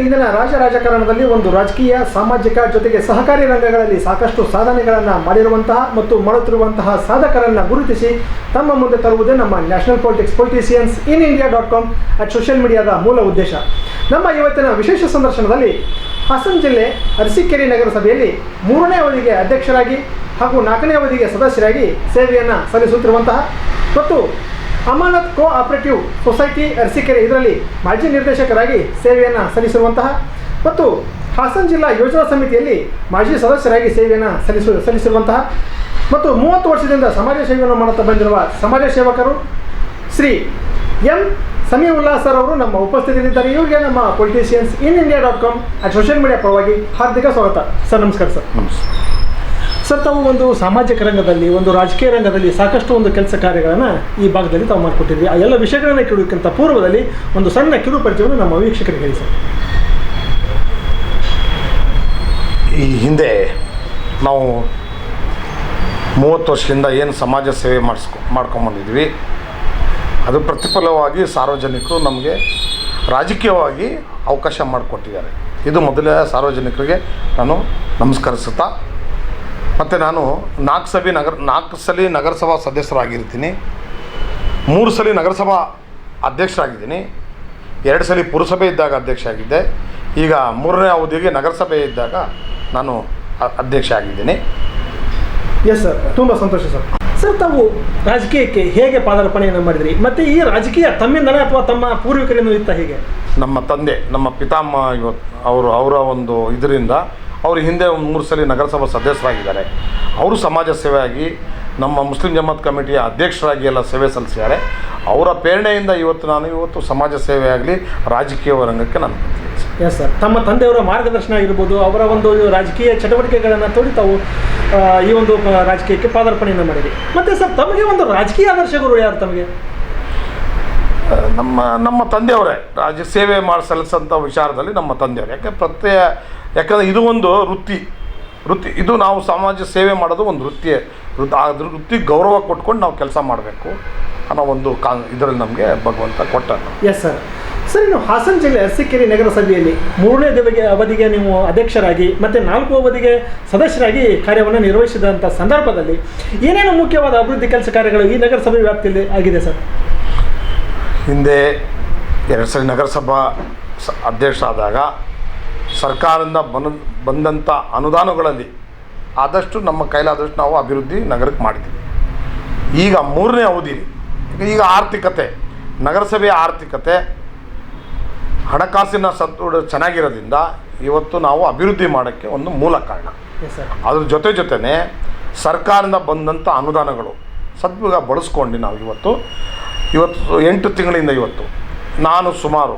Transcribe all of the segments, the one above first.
ಇಂದಿನ ರಾಜ ರಾಜಕಾರಣದಲ್ಲಿ ಒಂದು ರಾಜಕೀಯ, ಸಾಮಾಜಿಕ ಜೊತೆಗೆ ಸಹಕಾರಿ ರಂಗಗಳಲ್ಲಿ ಸಾಕಷ್ಟು ಸಾಧನೆಗಳನ್ನು ಮಾಡಿರುವಂತಹ ಮತ್ತು ಮಾಡುತ್ತಿರುವಂತಹ ಸಾಧಕರನ್ನು ಗುರುತಿಸಿ ತಮ್ಮ ಮುಂದೆ ತರುವುದೇ ನಮ್ಮ national politics politicians in India dot com at social ಮೀಡಿಯಾದ ಮೂಲ ಉದ್ದೇಶ. ನಮ್ಮ ಇವತ್ತಿನ ವಿಶೇಷ ಸಂದರ್ಶನದಲ್ಲಿ ಹಾಸನ ಜಿಲ್ಲೆ ಅರಸೀಕೆರೆ ನಗರಸಭೆಯಲ್ಲಿ ಮೂರನೇ ಅವಧಿಗೆ ಅಧ್ಯಕ್ಷರಾಗಿ ಹಾಗೂ ನಾಲ್ಕನೇ ಅವಧಿಗೆ ಸದಸ್ಯರಾಗಿ ಸೇವೆಯನ್ನು ಸಲ್ಲಿಸುತ್ತಿರುವಂತಹ ಮತ್ತು Amanath co operative society Arsikere ಇದರಲ್ಲಿ ಮಾಜಿ ನಿರ್ದೇಶಕರಾಗಿ ಸೇವೆಯನ್ನು ಸಲ್ಲಿಸಿರುವಂತಹ ಮತ್ತು ಹಾಸನ ಜಿಲ್ಲಾ ಯೋಜನಾ ಸಮಿತಿಯಲ್ಲಿ ಮಾಜಿ ಸದಸ್ಯರಾಗಿ ಸೇವೆಯನ್ನು ಸಲ್ಲಿಸು, ಸಲ್ಲಿಸಿರುವಂತಹ ಮತ್ತು ಮೂವತ್ತು ವರ್ಷದಿಂದ ಸಮಾಜ ಸೇವೆಯನ್ನು ಮಾಡುತ್ತಾ ಬಂದಿರುವ ಸಮಾಜ ಸೇವಕರು ಶ್ರೀ ಎಂ ಸಮೀವುಲ್ಲಾ ಸರ್ ಅವರು ನಮ್ಮ ಉಪಸ್ಥಿತಿಯಲ್ಲಿದ್ದಾರೆ. ಇವರಿಗೆ ನಮ್ಮ politicians in India dot com and social media ಪರವಾಗಿ ಹಾರ್ದಿಕ ಸ್ವಾಗತ. ಸರ್, ನಮಸ್ಕಾರ ಸರ್. ಸರ್, ತಾವು ಒಂದು ಸಾಮಾಜಿಕ ರಂಗದಲ್ಲಿ, ಒಂದು ರಾಜಕೀಯ ರಂಗದಲ್ಲಿ ಸಾಕಷ್ಟು ಒಂದು ಕೆಲಸ ಕಾರ್ಯಗಳನ್ನು ಈ ಭಾಗದಲ್ಲಿ ತಾವು ಮಾಡಿಕೊಟ್ಟಿದ್ವಿ ಆ ಎಲ್ಲ ವಿಷಯಗಳನ್ನು ಕೇಳೋಕ್ಕಿಂತ ಪೂರ್ವದಲ್ಲಿ ಒಂದು ಸಣ್ಣ ಕಿರು ಪರಿಚಯವನ್ನು ನಮ್ಮ ವೀಕ್ಷಕರಿಗೆ ಹೇಳಿ ಸರ್. ಈ ಹಿಂದೆ ನಾವು ಮೂವತ್ತು ವರ್ಷದಿಂದ ಏನು ಸಮಾಜ ಸೇವೆ ಮಾಡಿಸ್ಕೊ ಮಾಡ್ಕೊಂಬಂದಿದ್ವಿ ಅದು ಪ್ರತಿಫಲವಾಗಿ ಸಾರ್ವಜನಿಕರು ನಮಗೆ ರಾಜಕೀಯವಾಗಿ ಅವಕಾಶ ಮಾಡಿಕೊಟ್ಟಿದ್ದಾರೆ. ಇದು ಮೊದಲೇ ಸಾರ್ವಜನಿಕರಿಗೆ ನಾನು ನಮಸ್ಕರಿಸುತ್ತಾ ಮತ್ತು ನಾನು ನಾಲ್ಕು ಸಭೆ ನಗರ ನಾಲ್ಕು ಸಲ ನಗರಸಭಾ ಸದಸ್ಯರಾಗಿರ್ತೀನಿ. ಮೂರು ಸಲ ನಗರಸಭಾ ಅಧ್ಯಕ್ಷರಾಗಿದ್ದೀನಿ. ಎರಡು ಸಲ ಪುರಸಭೆ ಇದ್ದಾಗ ಅಧ್ಯಕ್ಷ ಆಗಿದ್ದೆ ಈಗ ಮೂರನೇ ಅವಧಿಗೆ ನಗರಸಭೆ ಇದ್ದಾಗ ನಾನು ಅಧ್ಯಕ್ಷ ಆಗಿದ್ದೀನಿ ಎಸ್ ಸರ್ ತುಂಬ ಸಂತೋಷ ಸರ್ ಸರ್ ತಾವು ರಾಜಕೀಯಕ್ಕೆ ಹೇಗೆ ಪಾದಾರ್ಪಣೆಯನ್ನು ಮಾಡಿದ್ರಿ? ಮತ್ತು ಈ ರಾಜಕೀಯ ತಮ್ಮಿಂದಲೇ ಅಥವಾ ತಮ್ಮ ಪೂರ್ವಿಕರಿಂದ ಇತ್ತ ಹೇಗೆ? ನಮ್ಮ ತಂದೆ ನಮ್ಮ ಪಿತಾಮಹ ಇವತ್ತು ಅವರು ಅವರ ಒಂದು ಇದರಿಂದ ಅವರು ಹಿಂದೆ ಒಂದು ಮೂರು ಸಲ ನಗರಸಭಾ ಸದಸ್ಯರಾಗಿದ್ದಾರೆ. ಅವರು ಸಮಾಜ ಸೇವೆಯಾಗಿ ನಮ್ಮ ಮುಸ್ಲಿಂ ಜಮಾತ್ ಕಮಿಟಿಯ ಅಧ್ಯಕ್ಷರಾಗಿ ಎಲ್ಲ ಸೇವೆ ಸಲ್ಲಿಸಿದ್ದಾರೆ. ಅವರ ಪ್ರೇರಣೆಯಿಂದ ಇವತ್ತು ನಾನು ಇವತ್ತು ಸಮಾಜ ಸೇವೆ ಆಗಲಿ ರಾಜಕೀಯ ರಂಗಕ್ಕೆ ನಾನು. ಎಸ್ ಸರ್ ತಮ್ಮ ತಂದೆಯವರ ಮಾರ್ಗದರ್ಶನ ಆಗಿರ್ಬೋದು ಅವರ ಒಂದು ರಾಜಕೀಯ ಚಟುವಟಿಕೆಗಳನ್ನು ತೋಡಿ ತಾವು ಈ ಒಂದು ರಾಜಕೀಯಕ್ಕೆ ಪಾದಾರ್ಪಣೆಯನ್ನು ಮಾಡಿರಿ ಮತ್ತು ಸರ್ ತಮಗೆ ಒಂದು ರಾಜಕೀಯ ಆದರ್ಶಗಳು ಯಾರು ತಮಗೆ? ನಮ್ಮ ನಮ್ಮ ತಂದೆಯವರೇ. ರಾಜ್ಯ ಸೇವೆ ಮಾಡಿ ಸಲ್ಲಿಸೋಂಥ ವಿಚಾರದಲ್ಲಿ ನಮ್ಮ ತಂದೆಯವರು. ಯಾಕೆ ಪ್ರತ್ಯಯ ಯಾಕಂದರೆ ಇದು ಒಂದು ವೃತ್ತಿ. ವೃತ್ತಿ ಇದು ನಾವು ಸಮಾಜ ಸೇವೆ ಮಾಡೋದು ಒಂದು ವೃತ್ತಿ. ವೃತ್ತಿ ಅದ್ರ ವೃತ್ತಿ ಗೌರವ ಕೊಟ್ಕೊಂಡು ನಾವು ಕೆಲಸ ಮಾಡಬೇಕು ಅನ್ನೋ ಒಂದು ಕಾ ಇದರಲ್ಲಿ ನಮಗೆ ಭಗವಂತ ಕೊಟ್ಟ ಎಸ್ ಸರ್ ಸರ್ ಇನ್ನು ಹಾಸನ ಜಿಲ್ಲೆ ಅರಸೀಕೆರೆ ನಗರಸಭೆಯಲ್ಲಿ ಮೂರನೇ ದಿವಗೆ ಅವಧಿಗೆ ನೀವು ಅಧ್ಯಕ್ಷರಾಗಿ ಮತ್ತು ನಾಲ್ಕು ಅವಧಿಗೆ ಸದಸ್ಯರಾಗಿ ಕಾರ್ಯವನ್ನು ನಿರ್ವಹಿಸಿದಂಥ ಸಂದರ್ಭದಲ್ಲಿ ಏನೇನು ಮುಖ್ಯವಾದ ಅಭಿವೃದ್ಧಿ ಕೆಲಸ ಕಾರ್ಯಗಳು ಈ ನಗರಸಭೆ ವ್ಯಾಪ್ತಿಯಲ್ಲಿ ಆಗಿದೆ ಸರ್ ಹಿಂದೆ ಎರಡು ಸರಿ ನಗರಸಭಾ ಸ ಅಧ್ಯಕ್ಷ ಆದಾಗ ಸರ್ಕಾರದಿಂದ ಬಂದ ಬಂದಂಥ ಅನುದಾನಗಳಲ್ಲಿ ಆದಷ್ಟು ನಮ್ಮ ಕೈಲಾದಷ್ಟು ನಾವು ಅಭಿವೃದ್ಧಿ ನಗರಕ್ಕೆ ಮಾಡಿದ್ದೀವಿ. ಈಗ ಮೂರನೇ ಅವಧಿ ಈಗ ಆರ್ಥಿಕತೆ ನಗರಸಭೆಯ ಆರ್ಥಿಕತೆ ಹಣಕಾಸಿನ ಸದೃಢ ಚೆನ್ನಾಗಿರೋದ್ರಿಂದ ಇವತ್ತು ನಾವು ಅಭಿವೃದ್ಧಿ ಮಾಡೋಕ್ಕೆ ಒಂದು ಮೂಲ ಕಾರಣ. ಅದ್ರ ಜೊತೆ ಜೊತೆನೇ ಸರ್ಕಾರದಿಂದ ಬಂದಂಥ ಅನುದಾನಗಳು ಸದ್ವಿಗ ಬಳಸ್ಕೊಂಡು ನಾವು ಇವತ್ತು ಇವತ್ತು ಎಂಟು ತಿಂಗಳಿಂದ ಇವತ್ತು ನಾನು ಸುಮಾರು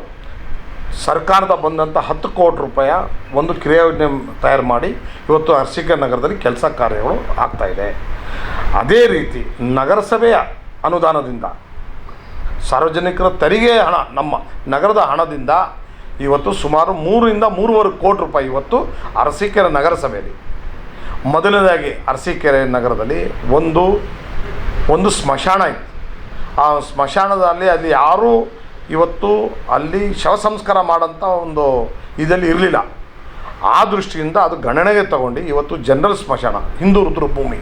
ಸರ್ಕಾರದ ಬಂದಂಥ ಹತ್ತು ಕೋಟಿ ರೂಪಾಯಿಯ ಒಂದು ಕ್ರಿಯಾಯೋಜನೆ ತಯಾರು ಮಾಡಿ ಇವತ್ತು ಅರಸೀಕೆರೆ ನಗರದಲ್ಲಿ ಕೆಲಸ ಕಾರ್ಯಗಳು ಆಗ್ತಾಯಿದೆ ಅದೇ ರೀತಿ ನಗರಸಭೆಯ ಅನುದಾನದಿಂದ ಸಾರ್ವಜನಿಕರ ತೆರಿಗೆ ಹಣ, ನಮ್ಮ ನಗರದ ಹಣದಿಂದ ಇವತ್ತು ಸುಮಾರು ಮೂರರಿಂದ ಮೂರುವರೆ ಕೋಟಿ ರೂಪಾಯಿ ಇವತ್ತು ಅರಸೀಕೆರೆ ನಗರಸಭೆಯಲ್ಲಿ. ಮೊದಲನೇದಾಗಿ ಅರಸೀಕೆರೆ ನಗರದಲ್ಲಿ ಒಂದು ಒಂದು ಸ್ಮಶಾನ ಇತ್ತು ಆ ಸ್ಮಶಾನದಲ್ಲಿ ಅಲ್ಲಿ ಯಾರೂ ಇವತ್ತು ಅಲ್ಲಿ ಶವ ಸಂಸ್ಕಾರ ಮಾಡೋಂಥ ಒಂದು ಇದರಲ್ಲಿ ಇರಲಿಲ್ಲ. ಆ ದೃಷ್ಟಿಯಿಂದ ಅದು ಗಣನೆಗೆ ತಗೊಂಡು ಇವತ್ತು ಜನರಲ್ ಸ್ಮಶಾನ, ಹಿಂದೂ ರುದ್ರಭೂಮಿ.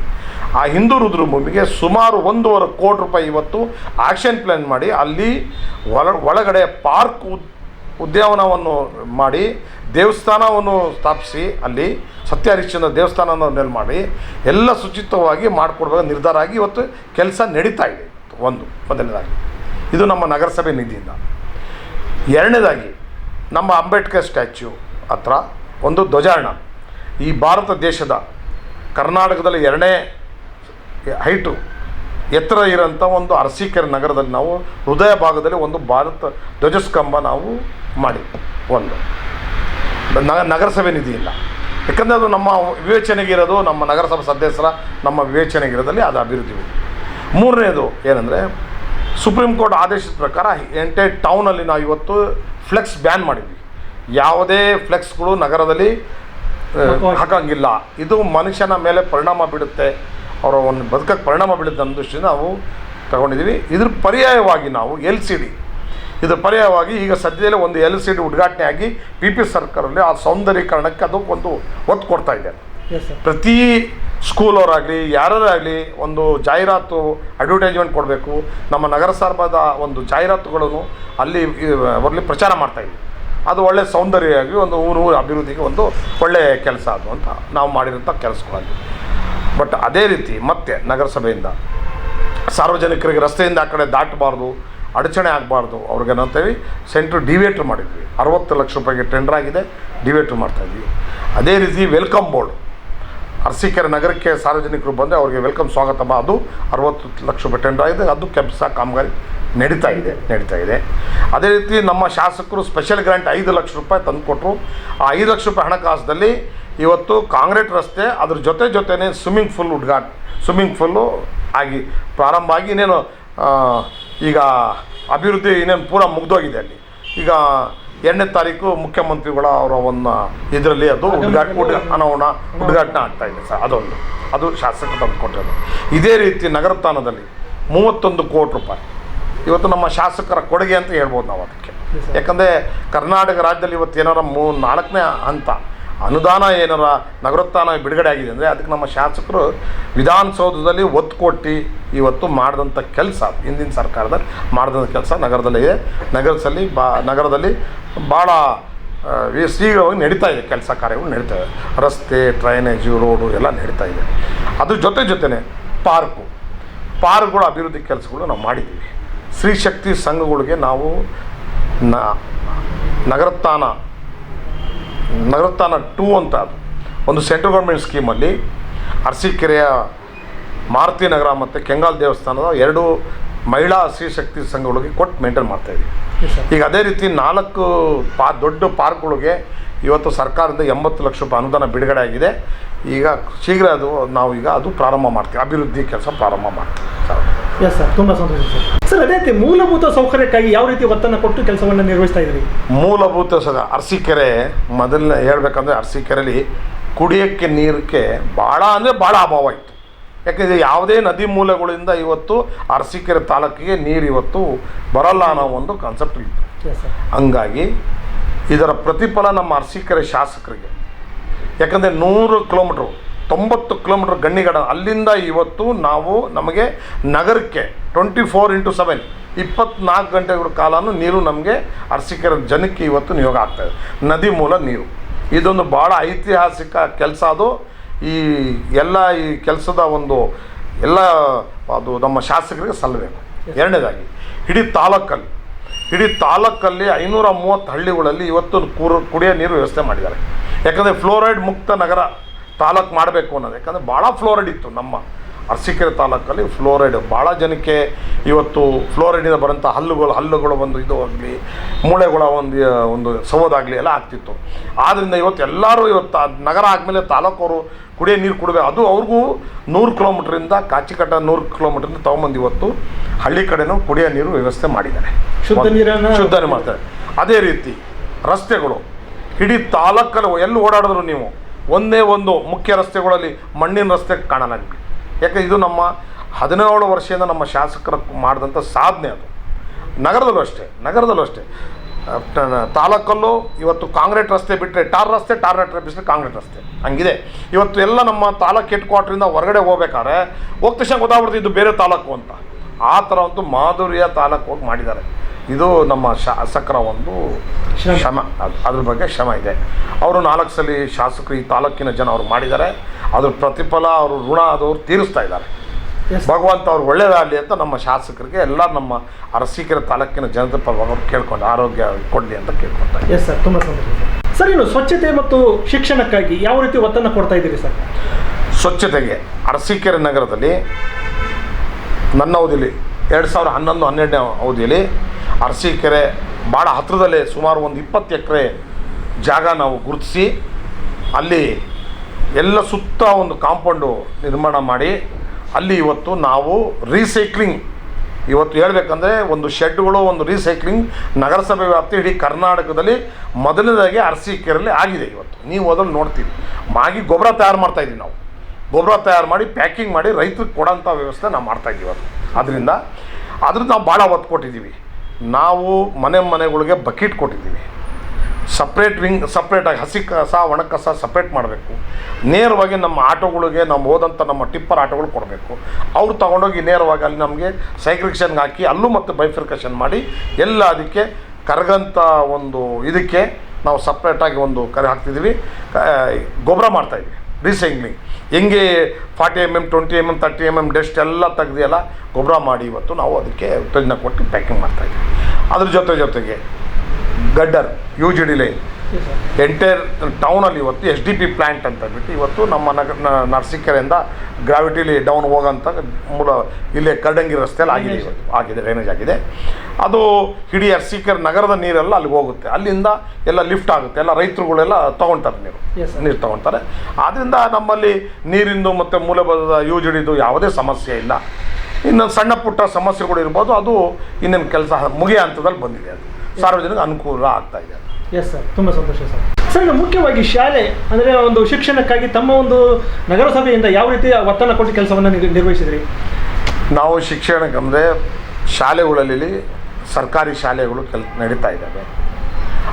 ಆ ಹಿಂದೂ ರುದ್ರಭೂಮಿಗೆ ಸುಮಾರು ಒಂದೂವರೆ ಕೋಟಿ ರೂಪಾಯಿ ಇವತ್ತು ಆಕ್ಷನ್ ಪ್ಲ್ಯಾನ್ ಮಾಡಿ ಅಲ್ಲಿ ಒಳ, ಒಳಗಡೆ ಪಾರ್ಕ್ ಉದ್ಯಾನವನ್ನು ಮಾಡಿ, ದೇವಸ್ಥಾನವನ್ನು ಸ್ಥಾಪಿಸಿ, ಅಲ್ಲಿ ಸತ್ಯ ಹರಿಶ್ಚಂದ್ರ ನೆಲೆ ಮಾಡಿ, ಎಲ್ಲ ಶುಚಿತ್ವವಾಗಿ ಮಾಡಿಕೊಡ್ಬೇಕು ನಿರ್ಧಾರ ಆಗಿ ಇವತ್ತು ಕೆಲಸ ನಡೀತಾ ಇದೆ. ಒಂದು, ಮೊದಲನೇದಾಗಿ. ಇದು ನಮ್ಮ ನಗರಸಭೆ ನಿಧಿಯಿಂದ. ಎರಡನೇದಾಗಿ, ನಮ್ಮ ಅಂಬೇಡ್ಕರ್ ಸ್ಟ್ಯಾಚ್ಯೂ ಹತ್ರ ಒಂದು ಧ್ವಜಾರ್ಣ ಈ ಭಾರತ ದೇಶದ ಕರ್ನಾಟಕದಲ್ಲಿ ಎರಡನೇ ಹೈಟು ಎತ್ತರ ಇರೋಂಥ ಒಂದು ಅರಸೀಕೆರೆ ನಗರದಲ್ಲಿ ನಾವು ಹೃದಯ ಭಾಗದಲ್ಲಿ ಒಂದು ಭಾರತ ಧ್ವಜಸ್ತಂಭ ನಾವು ಮಾಡಿ, ಒಂದು. ನಗ ನಗರಸಭೆ ನಿಧಿಯಿಂದ. ಯಾಕಂದರೆ ಅದು ನಮ್ಮ ವಿವೇಚನೆಗಿರೋದು ನಮ್ಮ ನಗರಸಭಾ ಸದಸ್ಯರ ನಮ್ಮ ವಿವೇಚನೆಗಿರೋದಲ್ಲಿ ಅದು ಅಭಿವೃದ್ಧಿ. ಮೂರನೇದು ಏನಂದರೆ ಸುಪ್ರೀಂ ಕೋರ್ಟ್ ಆದೇಶದ ಪ್ರಕಾರ ಎಂಟೈರ್ ಟೌನಲ್ಲಿ ನಾವು ಇವತ್ತು ಫ್ಲೆಕ್ಸ್ ಬ್ಯಾನ್ ಮಾಡಿದ್ವಿ. ಯಾವುದೇ ಫ್ಲೆಕ್ಸ್ಗಳು ನಗರದಲ್ಲಿ ಹಾಕಂಗಿಲ್ಲ. ಇದು ಮನುಷ್ಯನ ಮೇಲೆ ಪರಿಣಾಮ ಬೀಳುತ್ತೆ. ಅವರ ಒಂದು ಬದುಕಕ್ಕೆ ಪರಿಣಾಮ ಬೀಳುತ್ತೆ ಅನ್ನೋ ದೃಷ್ಟಿಯಿಂದ ನಾವು ತಗೊಂಡಿದ್ದೀವಿ. ಇದ್ರ ಪರ್ಯಾಯವಾಗಿ ನಾವು ಎಲ್ ಸಿ ಡಿ. ಇದ್ರ ಪರ್ಯಾಯವಾಗಿ ಈಗ ಸದ್ಯದಲ್ಲೇ ಒಂದು ಎಲ್ ಸಿ ಡಿ ಉದ್ಘಾಟನೆ ಆಗಿ ಪಿ ಪಿ ಸರ್ಕಾರಲ್ಲಿ ಆ ಸೌಂದರ್ಯೀಕರಣಕ್ಕೆ ಅದು ಒಂದು ಒತ್ತು ಕೊಡ್ತಾ ಇದೆ. ಪ್ರತಿ ಸ್ಕೂಲವರಾಗಲಿ ಆಗಲಿ ಒಂದು ಜಾಹೀರಾತು ಅಡ್ವರ್ಟೈಸ್ಮೆಂಟ್ ಕೊಡಬೇಕು. ನಮ್ಮ ನಗರಸಭಾದ ಒಂದು ಜಾಹೀರಾತುಗಳನ್ನು ಅಲ್ಲಿ ಅವರಲ್ಲಿ ಪ್ರಚಾರ ಮಾಡ್ತಾಯಿದ್ವಿ ಅದು ಒಳ್ಳೆ ಸೌಂದರ್ಯವಾಗಿ ಒಂದು ಊರು ಅಭಿವೃದ್ಧಿಗೆ ಒಂದು ಒಳ್ಳೆಯ ಕೆಲಸ ಅದು ಅಂತ ನಾವು ಮಾಡಿರೋಂಥ ಕೆಲಸಗಳಲ್ಲಿ. ಬಟ್ ಅದೇ ರೀತಿ ಮತ್ತೆ ನಗರಸಭೆಯಿಂದ ಸಾರ್ವಜನಿಕರಿಗೆ ರಸ್ತೆಯಿಂದ ಆ ಕಡೆ ದಾಟಬಾರ್ದು, ಅಡಚಣೆ ಆಗಬಾರ್ದು, ಅವ್ರಿಗೆ ಅಂತೇಳಿ ಸೆಂಟ್ರ್ ಡಿವೇಟ್ರ್ ಮಾಡಿದ್ವಿ. ಅರವತ್ತು ಲಕ್ಷ ರೂಪಾಯಿಗೆ ಟೆಂಡರ್ ಆಗಿದೆ ಡಿವೇಟ್ರ್ ಮಾಡ್ತಾಯಿದ್ವಿ ಅದೇ ರೀತಿ ವೆಲ್ಕಮ್ ಬೋರ್ಡ್ ಅರಸೀಕೆರೆ ನಗರಕ್ಕೆ ಸಾರ್ವಜನಿಕರು ಬಂದರೆ ಅವರಿಗೆ ವೆಲ್ಕಮ್ ಸ್ವಾಗತಮ್ಮ ಅದು ಅರವತ್ತು ಲಕ್ಷ ರೂಪಾಯಿ ಟೆಂಡರ್ ಆಗಿದೆ, ಅದು ಕೆಲಸ ಕಾಮಗಾರಿ ನಡೀತಾ ಇದೆ ನಡೀತಾ ಇದೆ. ಅದೇ ರೀತಿ ನಮ್ಮ ಶಾಸಕರು ಸ್ಪೆಷಲ್ ಗ್ರ್ಯಾಂಟ್ ಐದು ಲಕ್ಷ ರೂಪಾಯಿ ತಂದುಕೊಟ್ರು ಆ ಐದು ಲಕ್ಷ ರೂಪಾಯಿ ಹಣಕಾಸಲ್ಲಿ ಇವತ್ತು ಕಾಂಗ್ರೆಟ್ ರಸ್ತೆ, ಅದ್ರ ಜೊತೆ ಜೊತೆಯೇ ಸ್ವಿಮ್ಮಿಂಗ್ ಫುಲ್ ಉದ್ಘಾಟ ಸ್ವಿಮ್ಮಿಂಗ್ ಫುಲ್ಲು ಆಗಿ ಪ್ರಾರಂಭ ಆಗಿ ಇನ್ನೇನು ಈಗ ಅಭಿವೃದ್ಧಿ ಇನ್ನೇನು ಪೂರ ಮುಗ್ದೋಗಿದೆ ಅಲ್ಲಿ. ಈಗ ಎರಡನೇ ತಾರೀಕು ಮುಖ್ಯಮಂತ್ರಿಗಳ ಅವರ ಒಂದು ಇದರಲ್ಲಿ ಅದು ಉದ್ಘಾಟನೆ ಉದ್ಘಾ ಅನಾವರಣ ಉದ್ಘಾಟನೆ ಆಗ್ತಾ ಇದೆ ಸರ್ ಅದೊಂದು. ಅದು ಶಾಸಕ ತಂದು ಕೊಟ್ಟಿರೋದು ಇದೇ ರೀತಿ ನಗರತಾಣದಲ್ಲಿ ಮೂವತ್ತೊಂದು ಕೋಟಿ ರೂಪಾಯಿ. ಇವತ್ತು ನಮ್ಮ ಶಾಸಕರ ಕೊಡುಗೆ ಅಂತ ಹೇಳ್ಬೋದು ನಾವು ಅದಕ್ಕೆ. ಯಾಕಂದರೆ ಕರ್ನಾಟಕ ರಾಜ್ಯದಲ್ಲಿ ಇವತ್ತು ಏನಾರ ಮೂ ನಾಲ್ಕನೇ ಹಂತ ಅನುದಾನ ಏನಾರ ನಗರೋತ್ಥಾನ ಬಿಡುಗಡೆ ಆಗಿದೆ ಅಂದರೆ ಅದಕ್ಕೆ ನಮ್ಮ ಶಾಸಕರು ವಿಧಾನಸೌಧದಲ್ಲಿ ಒತ್ತು ಕೊಟ್ಟು ಇವತ್ತು ಮಾಡಿದಂಥ ಕೆಲಸ, ಹಿಂದಿನ ಸರ್ಕಾರದಲ್ಲಿ ಮಾಡಿದಂಥ ಕೆಲಸ ನಗರದಲ್ಲಿದೆ ನಗರದಲ್ಲಿ ಬಾ, ನಗರದಲ್ಲಿ ಭಾಳ ಶೀಘ್ರವಾಗಿ ನಡೀತಾ ಇದೆ, ಕೆಲಸ ಕಾರ್ಯಗಳು ನಡೀತಾ ಇದೆ. ರಸ್ತೆ, ಡ್ರೈನೇಜು, ರೋಡು ಎಲ್ಲ ನಡೀತಾ ಇದೆ. ಅದ್ರ ಜೊತೆ ಜೊತೆನೇ ಪಾರ್ಕು, ಪಾರ್ಕ್ಗಳ ಅಭಿವೃದ್ಧಿ ಕೆಲಸಗಳು ನಾವು ಮಾಡಿದ್ದೀವಿ. ಸ್ತ್ರೀಶಕ್ತಿ ಸಂಘಗಳಿಗೆ ನಾವು ನ ನಗರತಾನ ಟೂ ಅಂತ ಅದು. ಒಂದು ಸೆಂಟ್ರಲ್ ಗೌರ್ಮೆಂಟ್ ಸ್ಕೀಮಲ್ಲಿ ಅರಸೀಕೆರೆಯ ಮಾರುತಿ ನಗರ ಮತ್ತು ಕೆಂಗಾಲ್ ದೇವಸ್ಥಾನದ ಎರಡು ಮಹಿಳಾ ಸ್ತ್ರೀ ಶಕ್ತಿ ಸಂಘಗಳಿಗೆ ಕೊಟ್ಟು ಮೇಂಟೈನ್ ಮಾಡ್ತಾಯಿದ್ವಿ ಇದ್ದೀವಿ. ಈಗ ಅದೇ ರೀತಿ ನಾಲ್ಕು ಪಾ ದೊಡ್ಡ ಪಾರ್ಕ್ಗಳಿಗೆ ಇವತ್ತು ಸರ್ಕಾರದಿಂದ ಎಂಬತ್ತು ಲಕ್ಷ ರೂಪಾಯಿ ಅನುದಾನ ಬಿಡುಗಡೆ ಆಗಿದೆ. ಈಗ ಶೀಘ್ರ ಅದು ನಾವು ಈಗ ಅದು ಪ್ರಾರಂಭ ಮಾಡ್ತೀವಿ. ಅಭಿವೃದ್ಧಿ ಕೆಲಸ ಪ್ರಾರಂಭ ಮಾಡ್ತೀವಿ. ಎಸ್ ಸರ್ ತುಂಬ ಸಂತೋಷ ಸರ್ ಸರ್ ಅದೇ ರೀತಿ ಮೂಲಭೂತ ಸೌಕರ್ಯಕ್ಕಾಗಿ ಯಾವ ರೀತಿ ಒತ್ತನ್ನು ಕೊಟ್ಟು ಕೆಲಸವನ್ನು ನಿರ್ವಹಿಸ್ತಾ ಇದ್ದೀರಿ? ಮೂಲಭೂತ ಸದ ಅರಸೀಕೆರೆ ಮೊದಲನೇ ಹೇಳ್ಬೇಕಂದ್ರೆ ಅರಸೀಕೆರೆಯಲ್ಲಿ ಕುಡಿಯೋಕ್ಕೆ ನೀರಿಗೆ ಭಾಳ ಅಂದರೆ ಭಾಳ ಅಭಾವ ಇತ್ತು. ಯಾಕೆಂದರೆ ಯಾವುದೇ ನದಿ ಮೂಲಗಳಿಂದ ಇವತ್ತು ಅರಸೀಕೆರೆ ತಾಲೂಕಿಗೆ ನೀರು ಇವತ್ತು ಬರಲ್ಲ ಅನ್ನೋ ಒಂದು ಕಾನ್ಸೆಪ್ಟ್ ಇತ್ತು. ಹಂಗಾಗಿ ಇದರ ಪ್ರತಿಫಲ ನಮ್ಮ ಅರಸೀಕೆರೆ ಶಾಸಕರಿಗೆ. ಯಾಕಂದರೆ ನೂರು ಕಿಲೋಮೀಟ್ರು ತೊಂಬತ್ತು ಕಿಲೋಮೀಟ್ರ್ ಗಣ್ಣಿಗಡ ಅಲ್ಲಿಂದ ಇವತ್ತು ನಾವು ನಮಗೆ ನಗರಕ್ಕೆ ಟ್ವೆಂಟಿ ಫೋರ್ ಇಂಟು ಸೆವೆನ್ ಇಪ್ಪತ್ನಾಲ್ಕು ಗಂಟೆಗಳ ಕಾಲವೂ ನೀರು ನಮಗೆ ಅರಸೀಕೆರೆ ಜನಕ್ಕೆ ಇವತ್ತು ನಿಯೋಗ ಆಗ್ತಾಯಿದೆ ನದಿ ಮೂಲ ನೀರು. ಇದೊಂದು ಭಾಳ ಐತಿಹಾಸಿಕ ಕೆಲಸ ಅದು. ಈ ಎಲ್ಲ ಈ ಕೆಲಸದ ಒಂದು ಎಲ್ಲ ಅದು ನಮ್ಮ ಶಾಸಕರಿಗೆ ಸಲ್ಲಬೇಕು. ಎರಡನೇದಾಗಿ, ಇಡೀ ತಾಲೂಕಲ್ಲಿ ಇಡೀ ತಾಲೂಕಲ್ಲಿ ಐನೂರ ಮೂವತ್ತು ಹಳ್ಳಿಗಳಲ್ಲಿ ಇವತ್ತು ಕುಡಿಯೋ ನೀರು ವ್ಯವಸ್ಥೆ ಮಾಡಿದ್ದಾರೆ. ಯಾಕಂದರೆ ಫ್ಲೋರೈಡ್ ಮುಕ್ತ ನಗರ ತಾಲೂಕು ಮಾಡಬೇಕು ಅನ್ನೋದು. ಯಾಕಂದರೆ ಭಾಳ ಫ್ಲೋರೈಡ್ ಇತ್ತು ನಮ್ಮ ಅರಸೀಕೆರೆ ತಾಲೂಕಲ್ಲಿ ಫ್ಲೋರೈಡ್. ಭಾಳ ಜನಕ್ಕೆ ಇವತ್ತು ಫ್ಲೋರೈಡಿಂದ ಬರೋಂಥ ಹಲ್ಲುಗಳು ಹಲ್ಲುಗಳು ಒಂದು ಇದು ಆಗಲಿ ಮೂಳೆಗಳ ಒಂದು ಒಂದು ಸವೋದಾಗಲಿ ಎಲ್ಲ ಆಗ್ತಿತ್ತು. ಆದ್ದರಿಂದ ಇವತ್ತು ಎಲ್ಲರೂ ಇವತ್ತು ನಗರ ಆದಮೇಲೆ ತಾಲೂಕವರು ಕುಡಿಯೋ ನೀರು ಕುಡಬೇಕು. ಅದು ಅವ್ರಿಗೂ ನೂರು ಕಿಲೋಮೀಟ್ರಿಂದ ಕಾಚಿಕಟ್ಟ ನೂರು ಕಿಲೋಮೀಟ್ರಿಂದ ತೊಗೊಂಬಂದು ಇವತ್ತು ಹಳ್ಳಿ ಕಡೆನೂ ಕುಡಿಯೋ ನೀರು ವ್ಯವಸ್ಥೆ ಮಾಡಿದ್ದಾರೆ. ಶುದ್ಧ ನೀರನ್ನು ಶುದ್ಧ ನೀರು ಮಾಡ್ತಾರೆ. ಅದೇ ರೀತಿ ರಸ್ತೆಗಳು ಇಡೀ ತಾಲೂಕಲ್ಲಿ ಎಲ್ಲಿ ಓಡಾಡಿದ್ರು ನೀವು ಒಂದೇ ಒಂದು ಮುಖ್ಯ ರಸ್ತೆಗಳಲ್ಲಿ ಮಣ್ಣಿನ ರಸ್ತೆ ಕಾಣಲಾಗಿದೆ. ಯಾಕೆ ಇದು ನಮ್ಮ ಹದಿನೇಳು ವರ್ಷದಿಂದ ನಮ್ಮ ಶಾಸಕರು ಮಾಡಿದಂಥ ಸಾಧನೆ ಅದು. ನಗರದಲ್ಲೂ ಅಷ್ಟೇ ನಗರದಲ್ಲೂ ಅಷ್ಟೇ. ತಾಲೂಕಲ್ಲೂ ಇವತ್ತು ಕಾಂಗ್ರೆಟ್ ರಸ್ತೆ ಬಿಟ್ಟರೆ ಟಾರ್ ರಸ್ತೆ ಟಾರ್ ರಸ್ತೆ ಬಿಟ್ಟರೆ ಕಾಂಗ್ರೆಟ್ ರಸ್ತೆ. ಹಂಗಿದೆ. ಇವತ್ತು ಎಲ್ಲ ನಮ್ಮ ತಾಲೂಕು ಹೆಡ್ ಕ್ವಾರ್ಟ್ರಿಂದ ಹೊರಗಡೆ ಹೋಗ್ಬೇಕಾದ್ರೆ ಹೋಗ್ತಕ್ಷಣ ಗೊತ್ತಾಗ್ಬಿಡ್ತಿದ್ದು ಬೇರೆ ತಾಲೂಕು ಅಂತ. ಆ ಥರ ಒಂದು ಮಾಧುರ್ಯ ತಾಲೂಕು ಹೋಗಿ ಮಾಡಿದ್ದಾರೆ. ಇದು ನಮ್ಮ ಶಾಸಕರ ಒಂದು ಶ್ರಮ. ಶ್ರಮ. ಅದು ಅದ್ರ ಬಗ್ಗೆ ಶ್ರಮ ಇದೆ. ಅವರು ನಾಲ್ಕು ಸಲ ಶಾಸಕರು ಈ ತಾಲೂಕಿನ ಜನ ಅವರು ಮಾಡಿದ್ದಾರೆ. ಅದ್ರ ಪ್ರತಿಫಲ ಅವರು ಋಣ ಅದು ಅವ್ರು ತೀರಿಸ್ತಾ ಇದ್ದಾರೆ. ಭಗವಂತ ಅವ್ರು ಒಳ್ಳೇದಾಗಲಿ ಅಂತ ನಮ್ಮ ಶಾಸಕರಿಗೆ ಎಲ್ಲ ನಮ್ಮ ಅರಸೀಕೆರೆ ತಾಲೂಕಿನ ಜನತೆ ಪರವಾಗಿ ಅವ್ರು ಕೇಳ್ಕೊಂಡು ಆರೋಗ್ಯ ಕೊಡಲಿ ಅಂತ ಕೇಳ್ಕೊತಾರೆ ಎಸ್ ಸರ್ ತುಂಬ ಸಂತೋಷ ಸರ್ ಸರ್ ಇನ್ನು ಸ್ವಚ್ಛತೆ ಮತ್ತು ಶಿಕ್ಷಣಕ್ಕಾಗಿ ಯಾವ ರೀತಿ ಒತ್ತನ್ನು ಕೊಡ್ತಾ ಇದ್ದೀರಿ ಸರ್ ಸ್ವಚ್ಛತೆಗೆ ಅರಸೀಕೆರೆ ನಗರದಲ್ಲಿ ನನ್ನ ಅವಧಿಯಲ್ಲಿ ಎರಡು ಸಾವಿರ ಹನ್ನೊಂದು, ಹನ್ನೆರಡನೇ ಅವಧಿಯಲ್ಲಿ ಅರಸೀಕೆರೆ ಭಾಳ ಹತ್ತಿರದಲ್ಲೇ ಸುಮಾರು ಒಂದು ಇಪ್ಪತ್ತು ಎಕರೆ ಜಾಗ ನಾವು ಗುರುತಿಸಿ, ಅಲ್ಲಿ ಎಲ್ಲ ಸುತ್ತ ಒಂದು ಕಾಂಪೌಂಡು ನಿರ್ಮಾಣ ಮಾಡಿ, ಅಲ್ಲಿ ಇವತ್ತು ನಾವು ರೀಸೈಕ್ಲಿಂಗ್, ಇವತ್ತು ಹೇಳಬೇಕಂದ್ರೆ ಒಂದು ಶೆಡ್ಗಳು, ಒಂದು ರೀಸೈಕ್ಲಿಂಗ್ ನಗರಸಭೆ ವ್ಯಾಪ್ತಿ ಇಡೀ ಕರ್ನಾಟಕದಲ್ಲಿ ಮೊದಲನೇದಾಗಿ ಅರಸೀಕೆರೆಯಲ್ಲಿ ಆಗಿದೆ ಇವತ್ತು. ನೀವು ಅದನ್ನು ನೋಡ್ತೀವಿ ಮಾಗಿ ಗೊಬ್ಬರ ತಯಾರು ಮಾಡ್ತಾಯಿದ್ದೀವಿ ನಾವು. ಗೊಬ್ಬರ ತಯಾರು ಮಾಡಿ ಪ್ಯಾಕಿಂಗ್ ಮಾಡಿ ರೈತರಿಗೆ ಕೊಡೋಂಥ ವ್ಯವಸ್ಥೆ ನಾವು ಮಾಡ್ತಾ ಇದ್ದೀವಿ ಅದು. ಅದರಿಂದ ಅದ್ರದ್ದು ನಾವು ಭಾಳ ಒತ್ತು ಕೊಟ್ಟಿದ್ದೀವಿ. ನಾವು ಮನೆ ಮನೆಗಳಿಗೆ ಬಕೆಟ್ ಕೊಟ್ಟಿದ್ದೀವಿ. ಸಪ್ರೇಟ್ ವಿಂಗ್ ಸಪ್ರೇಟಾಗಿ ಹಸಿ ಕಸ, ಒಣ ಕಸ ಸಪ್ರೇಟ್ ಮಾಡಬೇಕು. ನೇರವಾಗಿ ನಮ್ಮ ಆಟೋಗಳಿಗೆ ನಮ್ಮ ಹೋದಂಥ ನಮ್ಮ ಟಿಪ್ಪರ್ ಆಟೋಗಳು ಕೊಡಬೇಕು. ಅವ್ರು ತಗೊಂಡೋಗಿ ನೇರವಾಗಿ ಅಲ್ಲಿ ನಮಗೆ ಸೈಕ್ರಿಕ್ಷನ್ಗೆ ಹಾಕಿ ಅಲ್ಲೂ ಮತ್ತು ಬೈಫಿರ್ಕೇಷನ್ ಮಾಡಿ ಎಲ್ಲ ಅದಕ್ಕೆ ಕರಗಂಥ ಒಂದು ಇದಕ್ಕೆ ನಾವು ಸಪ್ರೇಟಾಗಿ ಒಂದು ಕರೆ ಹಾಕ್ತಿದ್ದೀವಿ. ಗೊಬ್ಬರ ಮಾಡ್ತಾಯಿದ್ವಿ ರೀಸೈಕ್ಲಿಂಗ್ ಹೆಂಗೆ forty M M twenty M M thirty M M dust ಎಲ್ಲ ತೆಗ್ದೆಲ್ಲ ಗೊಬ್ಬರ ಮಾಡಿ ಇವತ್ತು ನಾವು ಅದಕ್ಕೆ ಉತ್ತೇಜನ ಕೊಟ್ಟು ಪ್ಯಾಕಿಂಗ್ ಮಾಡ್ತಾಯಿದ್ದೀವಿ ಅದ್ರ ಜೊತೆ ಜೊತೆಗೆ girder U G D line entire ಟೌನಲ್ಲಿ ಇವತ್ತು ಎಸ್ ಡಿ ಪಿ ಪ್ಲ್ಯಾಂಟ್ ಅಂತ ಬಿಟ್ಟು ಇವತ್ತು ನಮ್ಮ ನಗರ ನ- ನರಸೀಕೆರೆಯಿಂದ ಗ್ರಾವಿಟಿಲಿ ಡೌನ್ ಹೋಗೋಂಥ ಮೂಲ ಇಲ್ಲೇ ಕರ್ಡಂಗಿ ರಸ್ತೆಯಲ್ಲಿ ಆಗಿದೆ ಇವತ್ತು. ಆಗಿದೆ ಡ್ರೈನೇಜ್ ಆಗಿದೆ. ಅದು ಇಡೀ ಅರಸೀಕೆರೆ ನಗರದ ನೀರೆಲ್ಲ ಅಲ್ಲಿಗೆ ಹೋಗುತ್ತೆ. ಅಲ್ಲಿಂದ ಎಲ್ಲ ಲಿಫ್ಟ್ ಆಗುತ್ತೆ. ಎಲ್ಲ ರೈತರುಗಳೆಲ್ಲ ತೊಗೊಳ್ತಾರೆ ನೀರು. ನೀರು ತೊಗೊಳ್ತಾರೆ ಆದ್ದರಿಂದ ನಮ್ಮಲ್ಲಿ ನೀರಿಂದು ಮತ್ತು ಮೂಲಭೂತದ ಯು ಜಿ ಡಿದು ಯಾವುದೇ ಸಮಸ್ಯೆ ಇಲ್ಲ. ಇನ್ನೊಂದು ಸಣ್ಣ ಪುಟ್ಟ ಸಮಸ್ಯೆಗಳು ಇರ್ಬೋದು. ಅದು ಇನ್ನೇನು ಕೆಲಸ ಮುಗಿಯ ಹಂತದಲ್ಲಿ ಬಂದಿದೆ ಅದು. ಸಾರ್ವಜನಿಕ ಅನುಕೂಲ ಆಗ್ತಾ ಇದೆ. ಎಸ್ ಸರ್ ತುಂಬ ಸಂತೋಷ ಸರ್ ಸರ್ ಇನ್ನು ಮುಖ್ಯವಾಗಿ ಶಾಲೆ ಅಂದರೆ ಒಂದು ಶಿಕ್ಷಣಕ್ಕಾಗಿ ತಮ್ಮ ಒಂದು ನಗರಸಭೆಯಿಂದ ಯಾವ ರೀತಿ ಒತ್ತಡ ಕೊಟ್ಟು ಕೆಲಸವನ್ನು ನಿರ್ವಹಿಸಿದ್ರಿ? ನಾವು ಶಿಕ್ಷಣಕ್ಕೆ ಅಂದರೆ ಶಾಲೆಗಳಲ್ಲಿ ಸರ್ಕಾರಿ ಶಾಲೆಗಳು ಕೆಲ ನಡೀತಾ ಇದ್ದಾವೆ.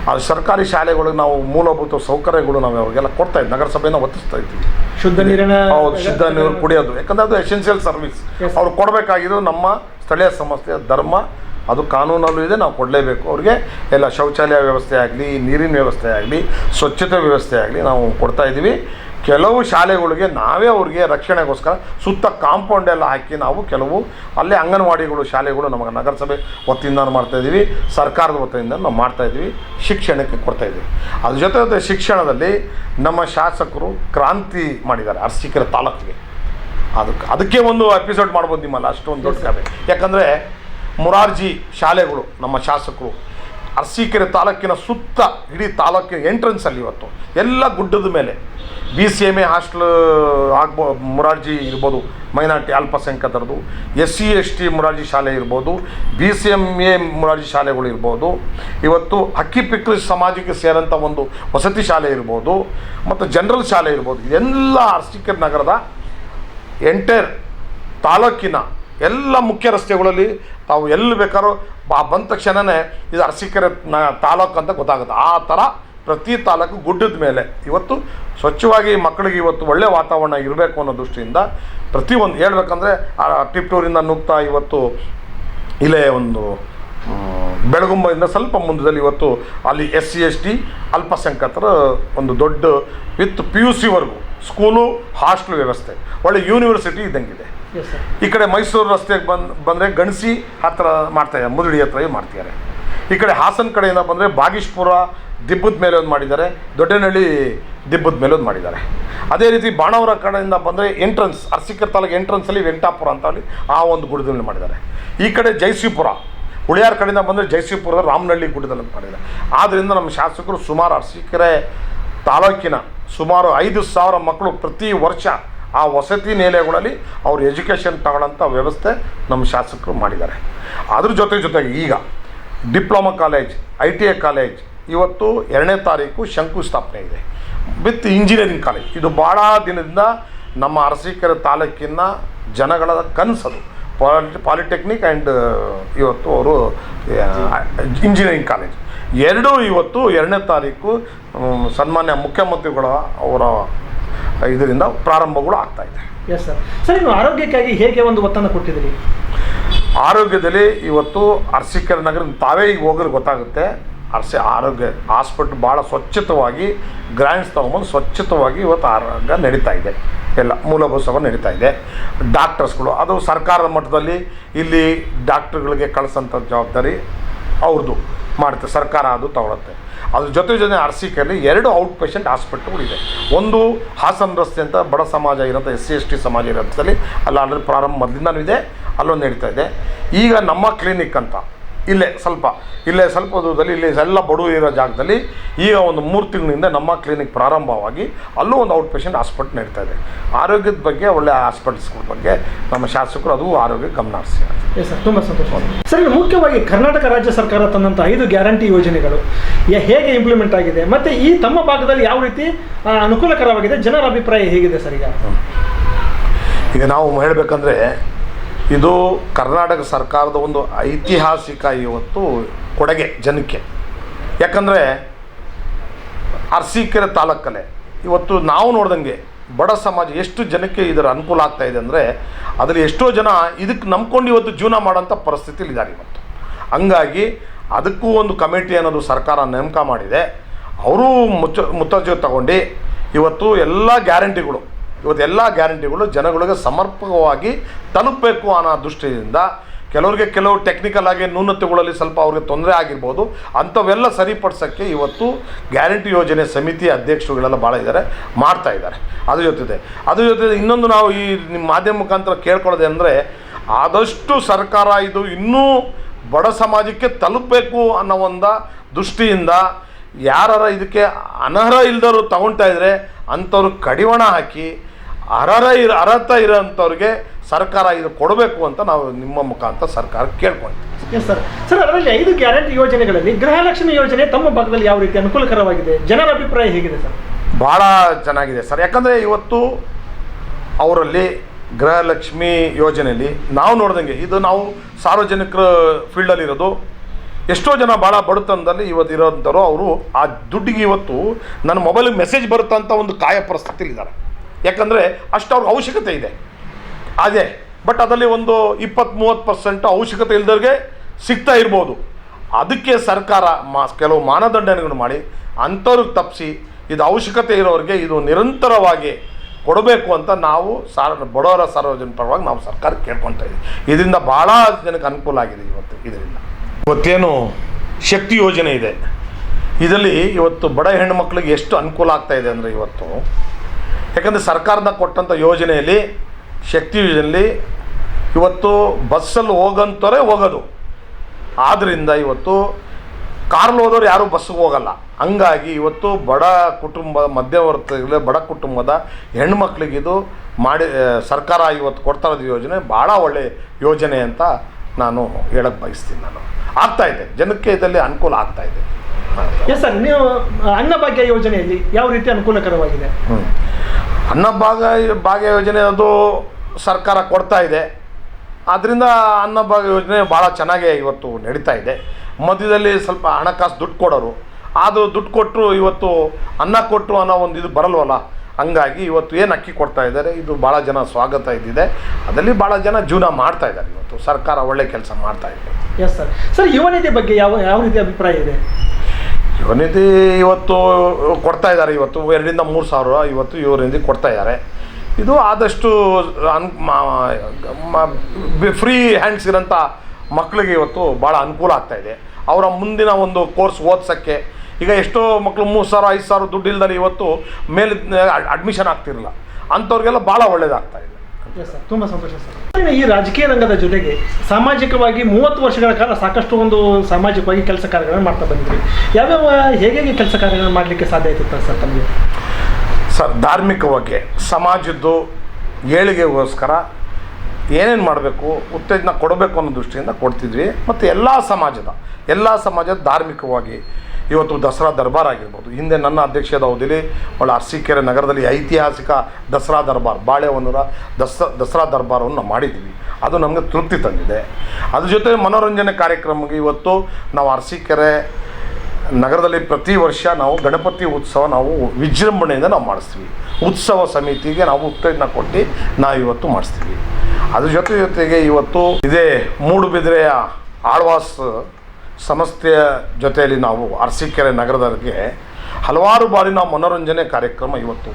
ಆ ಸರ್ಕಾರಿ ಶಾಲೆಗಳಿಗೆ ನಾವು ಮೂಲಭೂತ ಸೌಕರ್ಯಗಳು ನಾವು ಅವ್ರಿಗೆಲ್ಲ ಕೊಡ್ತಾ ಇದ್ದೀವಿ ನಗರಸಭೆನ ಒತ್ತಿಸ್ತಾ ಇದ್ದೀವಿ ಶುದ್ಧ ನೀರಿನ ಹೌದು ಶುದ್ಧ ನೀರು ಕುಡಿಯೋದು. ಯಾಕಂದರೆ ಅದು ಎಸೆನ್ಷಿಯಲ್ ಸರ್ವಿಸ್. ಅವ್ರು ಕೊಡಬೇಕಾಗಿದ್ದು ನಮ್ಮ ಸ್ಥಳೀಯ ಸಂಸ್ಥೆಯ ಧರ್ಮ ಅದು ಕಾನೂನಲ್ಲೂ ಇದೆ, ನಾವು ಕೊಡಲೇಬೇಕು. ಅವ್ರಿಗೆ ಎಲ್ಲ ಶೌಚಾಲಯ ವ್ಯವಸ್ಥೆ ಆಗಲಿ, ನೀರಿನ ವ್ಯವಸ್ಥೆ ಆಗಲಿ, ಸ್ವಚ್ಛತೆ ವ್ಯವಸ್ಥೆ ಆಗಲಿ ನಾವು ಕೊಡ್ತಾ ಇದ್ದೀವಿ. ಕೆಲವು ಶಾಲೆಗಳಿಗೆ ನಾವೇ ಅವ್ರಿಗೆ ರಕ್ಷಣೆಗೋಸ್ಕರ ಸುತ್ತ ಕಾಂಪೌಂಡ್ ಎಲ್ಲ ಹಾಕಿ ನಾವು ಕೆಲವು ಅಲ್ಲೇ ಅಂಗನವಾಡಿಗಳು, ಶಾಲೆಗಳು ನಮಗೆ ನಗರಸಭೆ ವತಿಯಿಂದ ಮಾಡ್ತಾ ಇದ್ದೀವಿ. ಸರ್ಕಾರದ ವತಿಯಿಂದ ನಾವು ಮಾಡ್ತಾ ಇದ್ದೀವಿ. ಶಿಕ್ಷಣಕ್ಕೆ ಕೊಡ್ತಾ ಇದ್ದೀವಿ. ಅದ್ರ ಜೊತೆ ಜೊತೆ ಶಿಕ್ಷಣದಲ್ಲಿ ನಮ್ಮ ಶಾಸಕರು ಕ್ರಾಂತಿ ಮಾಡಿದ್ದಾರೆ, ಅರಸೀಕೆರೆ ತಾಲೂಕಿಗೆ. ಅದಕ್ಕೆ ಅದಕ್ಕೆ ಒಂದು ಎಪಿಸೋಡ್ ಮಾಡ್ಬೋದು ನಿಮ್ಮಲ್ಲ, ಅಷ್ಟೊಂದು ದೊಡ್ಡ ಕಾಬೆ ಯಾಕಂದರೆ ಮುರಾರ್ಜಿ ಶಾಲೆಗಳು, ನಮ್ಮ ಶಾಸಕರು. ಅರಸೀಕೆರೆ ತಾಲೂಕಿನ ಸುತ್ತ ಇಡೀ ತಾಲೂಕಿನ ಎಂಟ್ರೆನ್ಸಲ್ಲಿ ಇವತ್ತು. ಎಲ್ಲ ಗುಡ್ಡದ ಮೇಲೆ. B C M A hostel ಆಗ್ಬೋ, Morarji ಇರ್ಬೋದು, minority ಅಲ್ಪಸಂಖ್ಯಾತರದು S C S T Morarji ಶಾಲೆ ಇರ್ಬೋದು B C M A Morarji ಶಾಲೆಗಳು ಇರ್ಬೋದು. ಇವತ್ತು ಹಕ್ಕಿ ಪಿಕ್ಲಿ ಸಮಾಜಕ್ಕೆ ಸೇರಂಥ ಒಂದು ವಸತಿ ಶಾಲೆ ಇರ್ಬೋದು, ಮತ್ತು ಜನರಲ್ ಶಾಲೆ ಇರ್ಬೋದು. ಎಲ್ಲ ಅರಸೀಕೆರೆ ನಗರದ ಎಂಟೈರ್ ತಾಲೂಕಿನ ಎಲ್ಲ ಮುಖ್ಯ ರಸ್ತೆಗಳಲ್ಲಿ ತಾವು ಎಲ್ಲಿ ಬೇಕಾದ್ರೂ ಬಾ, ಬಂದ ತಕ್ಷಣವೇ ಇದು ಅರಸೀಕೆರೆ ತಾಲೂಕು ಅಂತ ಗೊತ್ತಾಗುತ್ತೆ. ಆ ಥರ ಪ್ರತಿ ತಾಲೂಕು ಗುಡ್ಡದ ಮೇಲೆ. ಇವತ್ತು ಸ್ವಚ್ಛವಾಗಿ ಮಕ್ಕಳಿಗೆ ಇವತ್ತು ಒಳ್ಳೆಯ ವಾತಾವರಣ ಇರಬೇಕು ಅನ್ನೋ ದೃಷ್ಟಿಯಿಂದ ಪ್ರತಿಯೊಂದು ಹೇಳ್ಬೇಕಂದ್ರೆ, ಆ ಟಿಪ್ಟೂರಿಂದ ನುಗ್ತಾ ಇವತ್ತು ಇಲ್ಲೇ ಒಂದು ಬೆಳಗುಂಬದಿಂದ ಸ್ವಲ್ಪ ಮುಂದದಲ್ಲಿ ಇವತ್ತು ಅಲ್ಲಿ ಎಸ್ ಸಿ, ಎಸ್ ಟಿ ಅಲ್ಪಸಂಖ್ಯಾತರ ಒಂದು ದೊಡ್ಡ ವಿತ್ ಪಿ ಯು ಸಿವರೆಗೂ ಸ್ಕೂಲು, ಹಾಸ್ಟೆಲ್ ವ್ಯವಸ್ಥೆ. ಒಳ್ಳೆ ಯೂನಿವರ್ಸಿಟಿ ಇದ್ದಂಗಿದೆ. ಈ ಕಡೆ ಮೈಸೂರು ರಸ್ತೆಗೆ ಬಂದು, ಬಂದರೆ ಗಣಸಿ ಹತ್ರ ಮಾಡ್ತಾರೆ ಮುದುಡಿ ಹತ್ರ ಮಾಡ್ತಿದ್ದಾರೆ. ಈ ಕಡೆ ಹಾಸನ ಕಡೆಯಿಂದ ಬಂದರೆ ಬಾಗೀಶ್ಪುರ ದಿಬ್ಬದ ಮೇಲೆ ಒಂದು ಮಾಡಿದ್ದಾರೆ, ದೊಡ್ಡನಹಳ್ಳಿ ದಿಬ್ಬದ ಮೇಲೆ ಒಂದು ಮಾಡಿದ್ದಾರೆ. ಅದೇ ರೀತಿ ಬಾಣವರ ಕಡೆಯಿಂದ ಬಂದರೆ ಎಂಟ್ರನ್ಸ್ ಅರಸಿಕರ್ ತಾಲೂಕು ಎಂಟ್ರನ್ಸಲ್ಲಿ ವೆಂಟಾಪುರ ಅಂತ ಅಲ್ಲಿ ಆ ಒಂದು ಗುಡ್ಡದಲ್ಲಿ ಮಾಡಿದ್ದಾರೆ. ಈ ಕಡೆ ಜಯಸಿಪುರ ಉಳಿಯಾರ ಕಡೆಯಿಂದ ಬಂದರೆ ಜಯಸಿಪುರದ ರಾಮನಹಳ್ಳಿ ಗುಡ್ಡದಲ್ಲಿ ಮಾಡಿದ್ದಾರೆ. ಆದ್ದರಿಂದ ನಮ್ಮ ಶಾಸಕರು ಸುಮಾರು ಅರಸಿಕೆರೆ ತಾಲೂಕಿನ ಸುಮಾರು ಐದು ಸಾವಿರ ಮಕ್ಕಳು ಪ್ರತಿ ವರ್ಷ ಆ ವಸತಿ ನಿಲಯಗಳಲ್ಲಿ ಅವ್ರು ಎಜುಕೇಷನ್ ತಗೊಳ್ಳೋಂಥ ವ್ಯವಸ್ಥೆ ನಮ್ಮ ಶಾಸಕರು ಮಾಡಿದ್ದಾರೆ. ಅದ್ರ ಜೊತೆ ಜೊತೆಗೆ ಈಗ diploma college, I T I college ಇವತ್ತು ಎರಡನೇ ತಾರೀಕು ಶಂಕುಸ್ಥಾಪನೆ ಇದೆ. With engineering college. ಇದು ಭಾಳ ದಿನದಿಂದ ನಮ್ಮ ಅರಸೀಕೆರೆ ತಾಲೂಕಿನ ಜನಗಳ ಕನಸದು. ಪಾಲಿ, ಪಾಲಿಟೆಕ್ನಿಕ್ ಆ್ಯಂಡ್ ಇವತ್ತು ಅವರು ಇಂಜಿನಿಯರಿಂಗ್ ಕಾಲೇಜ್. ಎರಡೂ ಇವತ್ತು ಎರಡನೇ ತಾರೀಕು ಸನ್ಮಾನ್ಯ ಮುಖ್ಯಮಂತ್ರಿಗಳ ಅವರ ಇದರಿಂದ ಪ್ರಾರಂಭಗಳು ಆಗ್ತಾ ಇದೆ. ಎಸ್ ಸರ್ ಸರ್ ಇನ್ನು ಆರೋಗ್ಯಕ್ಕಾಗಿ ಹೇಗೆ ಒಂದು ಒತ್ತನ್ನು ಕೊಟ್ಟಿದ್ದೀರಿ? ಆರೋಗ್ಯದಲ್ಲಿ ಇವತ್ತು ಅರ್ಸಿಕರ ನಗರ ತಾವೇ ಈಗ ಹೋಗೋದು ಗೊತ್ತಾಗುತ್ತೆ. ಅರ್ಸಿ ಆರೋಗ್ಯ ಹಾಸ್ಪಿಟ್ಲ್ ಭಾಳ ಸ್ವಚ್ಛತವಾಗಿ ಗ್ರ್ಯಾಂಡ್ಸ್ ತೊಗೊಂಬಂದು ಸ್ವಚ್ಛತವಾಗಿ ಇವತ್ತು ಆರೋಗ್ಯ ನಡೀತಾ ಇದೆ. ಎಲ್ಲ ಮೂಲಭೂತ ಸಭೆ ನಡೀತಾ ಇದೆ. ಡಾಕ್ಟರ್ಸ್ಗಳು ಅದು ಸರ್ಕಾರದ ಮಟ್ಟದಲ್ಲಿ ಇಲ್ಲಿ ಡಾಕ್ಟ್ರುಗಳಿಗೆ ಕಳಿಸೋಂಥ ಜವಾಬ್ದಾರಿ ಅವ್ರದ್ದು. ಮಾಡುತ್ತೆ ಸರ್ಕಾರ ಅದು ತಗೊಳುತ್ತೆ. ಅದ್ರ ಜೊತೆ ಜೊತೆ ಅರಸೀಕೆರೆಯಲ್ಲಿ ಎರಡು ಔಟ್ ಪೇಷಂಟ್ ಹಾಸ್ಪಿಟ್ಲ್ಗಳಿದೆ ಒಂದು ಹಾಸನ ರಸ್ತೆ ಅಂತ ಬಡ ಸಮಾಜ ಇರೋಂಥ ಎಸ್ ಸಿ ಎಸ್ ಟಿ ಸಮಾಜ ಇರೋಂಥಲ್ಲಿ ಅಲ್ಲಿ ಆಲ್ರೆಡಿ ಪ್ರಾರಂಭ ಮೊದಲಿಂದನೂ ಇದೆ, ಅಲ್ಲೊಂದು ನಡೀತಾ ಇದೆ. ಈಗ ನಮ್ಮ ಕ್ಲಿನಿಕ್ ಅಂತ ಇಲ್ಲೇ ಸ್ವಲ್ಪ ಇಲ್ಲೇ ಸ್ವಲ್ಪ ದೂರದಲ್ಲಿ ಇಲ್ಲಿ ಎಲ್ಲ ಬಡವರು ಇರೋ ಜಾಗದಲ್ಲಿ ಈಗ ಒಂದು ಮೂರು ತಿಂಗಳಿಂದ ನಮ್ಮ ಕ್ಲಿನಿಕ್ ಪ್ರಾರಂಭವಾಗಿ ಅಲ್ಲೂ ಒಂದು ಔಟ್ ಪೇಷಂಟ್ ಹಾಸ್ಪಿಟ್ಲ್ ನಡೀತಾ ಇದೆ. ಆರೋಗ್ಯದ ಬಗ್ಗೆ ಒಳ್ಳೆ ಹಾಸ್ಪಿಟಲ್ಸ್ಗಳ ಬಗ್ಗೆ ನಮ್ಮ ಶಾಸಕರು ಅದು ಆರೋಗ್ಯ ಗಮನ ಹರಿಸಿ ಸರ್ ತುಂಬ ಸಂತೋಷ. ಸರ್ ಮುಖ್ಯವಾಗಿ ಕರ್ನಾಟಕ ರಾಜ್ಯ ಸರ್ಕಾರ ತಂದಂಥ ಐದು ಗ್ಯಾರಂಟಿ ಯೋಜನೆಗಳು ಹೇಗೆ ಇಂಪ್ಲಿಮೆಂಟ್ ಆಗಿದೆ ಮತ್ತು ಈ ತಮ್ಮ ಭಾಗದಲ್ಲಿ ಯಾವ ರೀತಿ ಅನುಕೂಲಕರವಾಗಿದೆ ಜನರ ಅಭಿಪ್ರಾಯ ಹೇಗಿದೆ ಸರ್ ಈಗ? ಈಗ ನಾವು ಹೇಳಬೇಕಂದ್ರೆ ಇದು ಕರ್ನಾಟಕ ಸರ್ಕಾರದ ಒಂದು ಐತಿಹಾಸಿಕ ಇವತ್ತು ಕೊಡುಗೆ, ಜನಕ್ಕೆ. ಯಾಕಂದರೆ ಅರಸೀಕೆರೆ ತಾಲೂಕಲ್ಲೇ ಇವತ್ತು ನಾವು ನೋಡ್ದಂಗೆ ಬಡ ಸಮಾಜ ಎಷ್ಟು ಜನಕ್ಕೆ ಇದರ ಅನುಕೂಲ ಆಗ್ತಾ ಇದೆ ಅಂದರೆ ಅದರಲ್ಲಿ ಎಷ್ಟೋ ಜನ ಇದಕ್ಕೆ ನಂಬ್ಕೊಂಡು ಇವತ್ತು ಜೀವನ ಮಾಡೋಂಥ ಪರಿಸ್ಥಿತಿಲಿ ಇದ್ದಾರೆ ಇವತ್ತು. ಹಂಗಾಗಿ ಅದಕ್ಕೂ ಒಂದು ಕಮಿಟಿ ಅನ್ನೋದು ಸರ್ಕಾರ ನೇಮಕ ಮಾಡಿದೆ. ಅವರೂ ಮುಚ್ಚ ಮುತ್ತರ್ಜಿ ತಗೊಂಡು ಇವತ್ತು ಎಲ್ಲ ಗ್ಯಾರಂಟಿಗಳು ಇವತ್ತು ಎಲ್ಲ ಗ್ಯಾರಂಟಿಗಳು ಜನಗಳಿಗೆ ಸಮರ್ಪಕವಾಗಿ ತಲುಪಬೇಕು ಅನ್ನೋ ದೃಷ್ಟಿಯಿಂದ ಕೆಲವರಿಗೆ ಕೆಲವು ಟೆಕ್ನಿಕಲ್ ಆಗಿ ನ್ಯೂನತೆಗಳಲ್ಲಿ ಸ್ವಲ್ಪ ಅವ್ರಿಗೆ ತೊಂದರೆ ಆಗಿರ್ಬೋದು, ಅಂಥವೆಲ್ಲ ಸರಿಪಡಿಸೋಕ್ಕೆ ಇವತ್ತು ಗ್ಯಾರಂಟಿ ಯೋಜನೆ ಸಮಿತಿ ಅಧ್ಯಕ್ಷರುಗಳೆಲ್ಲ ಭಾಳ ಇದ್ದಾರೆ ಮಾಡ್ತಾ ಇದ್ದಾರೆ ಅದ್ರ ಜೊತೆ ಅದ್ರ ಜೊತೆ ಇನ್ನೊಂದು ನಾವು ಈ ನಿಮ್ಮ ಮಾಧ್ಯಮ ಮುಖಾಂತರ ಕೇಳ್ಕೊಳ್ಳೋದೆ ಅಂದರೆ ಆದಷ್ಟು ಸರ್ಕಾರ ಇದು ಇನ್ನೂ ಬಡ ಸಮಾಜಕ್ಕೆ ತಲುಪಬೇಕು ಅನ್ನೋ ಒಂದು ದೃಷ್ಟಿಯಿಂದ ಯಾರ ಇದಕ್ಕೆ ಅನರ್ಹ ಇಲ್ದವರು ತಗೊಳ್ತಾ ಇದ್ದರೆ ಅಂಥವ್ರು ಕಡಿವಾಣ ಹಾಕಿ ಅರ್ಹರ ಇರ ಅರ್ಹತ ಇರೋಂಥವ್ರಿಗೆ ಸರ್ಕಾರ ಇದು ಕೊಡಬೇಕು ಅಂತ ನಾವು ನಿಮ್ಮ ಮುಖಾಂತರ ಸರ್ಕಾರ ಕೇಳ್ಕೊಳ್ತೀವಿ ಎಸ್ ಸರ್ ಸರ್ ಅದರಲ್ಲಿ ಐದು ಗ್ಯಾರಂಟಿ ಯೋಜನೆಗಳಲ್ಲಿ ಗೃಹಲಕ್ಷ್ಮಿ ಯೋಜನೆ ತಮ್ಮ ಭಾಗದಲ್ಲಿ ಯಾವ ರೀತಿ ಅನುಕೂಲಕರವಾಗಿದೆ? ಜನರ ಅಭಿಪ್ರಾಯ ಹೇಗಿದೆ ಸರ್ ಭಾಳ ಚೆನ್ನಾಗಿದೆ ಸರ್ ಯಾಕಂದರೆ ಇವತ್ತು ಅವರಲ್ಲಿ ಗೃಹಲಕ್ಷ್ಮಿ ಯೋಜನೆಯಲ್ಲಿ ನಾವು ನೋಡ್ದಂಗೆ ಇದು ನಾವು ಸಾರ್ವಜನಿಕರ ಫೀಲ್ಡಲ್ಲಿರೋದು ಎಷ್ಟೋ ಜನ ಭಾಳ ಬಡತನದಲ್ಲಿ ಇವತ್ತು ಇರೋಂಥವ್ರು ಅವರು ಆ ದುಡ್ಡಿಗೆ ಇವತ್ತು ನನ್ನ ಮೊಬೈಲಿಗೆ ಮೆಸೇಜ್ ಬರುತ್ತಂತ ಒಂದು ಕಾಯ ಪರಿಸ್ಥಿತಿಲಿ ಇದ್ದಾರೆ. ಯಾಕಂದರೆ ಅಷ್ಟು ಅವ್ರಿಗೆ ಅವಶ್ಯಕತೆ ಇದೆ. ಅದೇ ಬಟ್ ಅದರಲ್ಲಿ ಒಂದು ಇಪ್ಪತ್ತು ಮೂವತ್ತು ಪರ್ಸೆಂಟ್ ಅವಶ್ಯಕತೆ ಇಲ್ದವ್ರಿಗೆ ಸಿಗ್ತಾ ಇರ್ಬೋದು. ಅದಕ್ಕೆ ಸರ್ಕಾರ ಮಾ, ಕೆಲವು ಮಾನದಂಡಗಳನ್ನು ಮಾಡಿ, ಅಂಥವ್ರಿಗೆ ತಪ್ಪಿಸಿ, ಇದು ಅವಶ್ಯಕತೆ ಇರೋರಿಗೆ ಇದು ನಿರಂತರವಾಗಿ ಕೊಡಬೇಕು ಅಂತ ನಾವು ಸಾರ್, ಬಡವರ ಸಾರ್ವಜನಿಕ ಪರವಾಗಿ ನಾವು ಸರ್ಕಾರ ಕೇಳ್ಕೊತಾ ಇದ್ದೀವಿ. ಇದರಿಂದ ಭಾಳ ಜನಕ್ಕೆ ಅನುಕೂಲ ಆಗಿದೆ ಇವತ್ತು ಇದರಿಂದ. ಇವತ್ತೇನು ಶಕ್ತಿ ಯೋಜನೆ ಇದೆ. ಇದರಲ್ಲಿ ಇವತ್ತು ಬಡ ಹೆಣ್ಣುಮಕ್ಳಿಗೆ ಎಷ್ಟು ಅನುಕೂಲ ಆಗ್ತಾ ಇದೆ ಅಂದರೆ ಇವತ್ತು ಯಾಕಂದರೆ ಸರ್ಕಾರದ ಕೊಟ್ಟಂಥ ಯೋಜನೆಯಲ್ಲಿ ಶಕ್ತಿ ಯೋಜನೆಯಲ್ಲಿ ಇವತ್ತು ಬಸ್ಸಲ್ಲಿ ಹೋಗಂತವರೇ ಹೋಗೋದು. ಆದ್ದರಿಂದ ಇವತ್ತು ಕಾರ್ಲ್ ಹೋದವ್ರು ಯಾರೂ ಬಸ್ಸಿಗೆ ಹೋಗಲ್ಲ. ಹಂಗಾಗಿ ಇವತ್ತು ಬಡ ಕುಟುಂಬ ಮಧ್ಯವರ್ತಿಗಳ ಬಡ ಕುಟುಂಬದ ಹೆಣ್ಮಕ್ಳಿಗೆ ಇದು ಮಾಡಿ ಸರ್ಕಾರ ಇವತ್ತು ಕೊಡ್ತಾ ಇರೋದು ಯೋಜನೆ ಭಾಳ ಒಳ್ಳೆಯ ಯೋಜನೆ ಅಂತ ನಾನು ಹೇಳಕ್ಕೆ ಬಯಸ್ತೀನಿ ನಾನು. ಆಗ್ತಾ ಇದೆ. ಜನಕ್ಕೆ ಇದರಲ್ಲಿ ಅನುಕೂಲ ಆಗ್ತಾ ಇದೆ. ಎಸ್ ಸರ್ ನೀವು ಅನ್ನಭಾಗ್ಯ ಯೋಜನೆಯಲ್ಲಿ ಯಾವ ರೀತಿ ಅನುಕೂಲಕರವಾಗಿದೆ? ಹ್ಮ್. ಅನ್ನಭಾಗ್ಯ ಭಾಗ್ಯ ಯೋಜನೆ ಅದು ಸರ್ಕಾರ ಕೊಡ್ತಾ ಇದೆ. ಆದ್ದರಿಂದ ಅನ್ನಭಾಗ್ಯ ಯೋಜನೆ ಭಾಳ ಚೆನ್ನಾಗಿ ಇವತ್ತು ನಡೀತಾ ಇದೆ. ಮಧ್ಯದಲ್ಲಿ ಸ್ವಲ್ಪ ಹಣಕಾಸು ದುಡ್ಡು ಕೊಡೋರು. ಅದು ದುಡ್ಡು ಕೊಟ್ಟರು ಇವತ್ತು ಅನ್ನ ಕೊಟ್ಟರು ಅನ್ನೋ ಒಂದು ಇದು ಬರಲ್ವಲ್ಲ? ಹಂಗಾಗಿ ಇವತ್ತು ಏನು ಅಕ್ಕಿ ಕೊಡ್ತಾ ಇದ್ದಾರೆ? ಇದು ಭಾಳ ಜನ ಸ್ವಾಗತ ಇದ್ದಿದೆ. ಅದರಲ್ಲಿ ಭಾಳ ಜನ ಜೀವನ ಮಾಡ್ತಾ ಇದ್ದಾರೆ ಇವತ್ತು. ಸರ್ಕಾರ ಒಳ್ಳೆ ಕೆಲಸ ಮಾಡ್ತಾ ಇದೆ. ಎಸ್ ಸರ್ ಸರ್ ಯುವನಿಧಿ ಬಗ್ಗೆ ಯಾವ ಯಾವ ರೀತಿ ಅಭಿಪ್ರಾಯ ಇದೆ? ಯುವನಿಧಿ ಇವತ್ತು ಕೊಡ್ತಾ ಇದ್ದಾರೆ, ಇವತ್ತು ಎರಡರಿಂದ ಮೂರು ಸಾವಿರ, ಇವತ್ತು ಯುವನಿಧಿ ಕೊಡ್ತಾ ಇದ್ದಾರೆ. ಇದು ಆದಷ್ಟು ಅನ್ ಫ್ರೀ ಹ್ಯಾಂಡ್ಸ್ ಇರೋಂಥ ಮಕ್ಕಳಿಗೆ ಇವತ್ತು ಭಾಳ ಅನುಕೂಲ ಆಗ್ತಾ ಇದೆ. ಅವರ ಮುಂದಿನ ಒಂದು ಕೋರ್ಸ್ ಓದ್ಸೋಕ್ಕೆ ಈಗ ಎಷ್ಟೋ ಮಕ್ಕಳು ಮೂರು ಸಾವಿರ, ಐದು ಸಾವಿರ ದುಡ್ಡು ಇಲ್ದಲ್ಲಿ ಇವತ್ತು ಮೇಲೆ ಅಡ್ಮಿಷನ್ ಆಗ್ತಿರಲಿಲ್ಲ. ಅಂಥವ್ರಿಗೆಲ್ಲ ಭಾಳ ಒಳ್ಳೆಯದಾಗ್ತಾಯಿದೆ ಸರ್ ತುಂಬ ಸಂತೋಷ ಸರ್, ಈ ರಾಜಕೀಯ ರಂಗದ ಜೊತೆಗೆ ಸಾಮಾಜಿಕವಾಗಿ ಮೂವತ್ತು ವರ್ಷಗಳ ಕಾಲ ಸಾಕಷ್ಟು ಒಂದು ಸಾಮಾಜಿಕವಾಗಿ ಕೆಲಸ ಕಾರ್ಯಗಳನ್ನು ಮಾಡ್ತಾ ಬಂದಿದ್ವಿ ಯಾವ್ಯಾವ, ಹೇಗೆ ಹೇಗೆ ಕೆಲಸ ಕಾರ್ಯಗಳನ್ನು ಮಾಡಲಿಕ್ಕೆ ಸಾಧ್ಯ ಆಯ್ತು ಸರ್ ತಮಗೆ? ಸರ್ ಧಾರ್ಮಿಕವಾಗಿ, ಸಮಾಜದ್ದು ಏಳಿಗೆಗೋಸ್ಕರ ಏನೇನು ಮಾಡಬೇಕು, ಉತ್ತೇಜನ ಕೊಡಬೇಕು ಅನ್ನೋ ದೃಷ್ಟಿಯಿಂದ ಕೊಡ್ತಿದ್ವಿ. ಮತ್ತು ಎಲ್ಲ ಸಮಾಜದ ಎಲ್ಲ ಸಮಾಜದ ಧಾರ್ಮಿಕವಾಗಿ ಇವತ್ತು ದಸರಾ ದರ್ಬಾರ್ ಆಗಿರ್ಬೋದು. ಹಿಂದೆ ನನ್ನ ಅಧ್ಯಕ್ಷದ ಅವಧಿಲಿ ಒಳ್ಳೆ ಅರಸೀಕೆರೆ ನಗರದಲ್ಲಿ ಐತಿಹಾಸಿಕ ದಸರಾ ದರ್ಬಾರ್, ಬಾಳೆಹೊನ್ನೂರ ದಸ, ದಸರಾ ದರ್ಬಾರವನ್ನು ಮಾಡಿದ್ವಿ. ಅದು ನಮಗೆ ತೃಪ್ತಿ ತಂದಿದೆ. ಅದ್ರ ಜೊತೆ ಮನೋರಂಜನೆ ಕಾರ್ಯಕ್ರಮಕ್ಕೆ ಇವತ್ತು ನಾವು ಅರಸೀಕೆರೆ ನಗರದಲ್ಲಿ ಪ್ರತಿ ವರ್ಷ ನಾವು ಗಣಪತಿ ಉತ್ಸವ ನಾವು ವಿಜೃಂಭಣೆಯಿಂದ ನಾವು ಮಾಡಿಸ್ತೀವಿ. ಉತ್ಸವ ಸಮಿತಿಗೆ ನಾವು ಉತ್ತೇಜನ ಕೊಟ್ಟು ನಾವು ಇವತ್ತು ಮಾಡಿಸ್ತೀವಿ. ಅದ್ರ ಜೊತೆ ಜೊತೆಗೆ ಇವತ್ತು ಇದೇ ಮೂಡುಬಿದಿರೆಯ ಆಳ್ವಾಸ್ ಸಂಸ್ಥೆಯ ಜೊತೆಯಲ್ಲಿ ನಾವು ಅರಸೀಕೆರೆ ನಗರದವರಿಗೆ ಹಲವಾರು ಬಾರಿ ನಾವು ಮನೋರಂಜನೆ ಕಾರ್ಯಕ್ರಮ ಇವತ್ತು.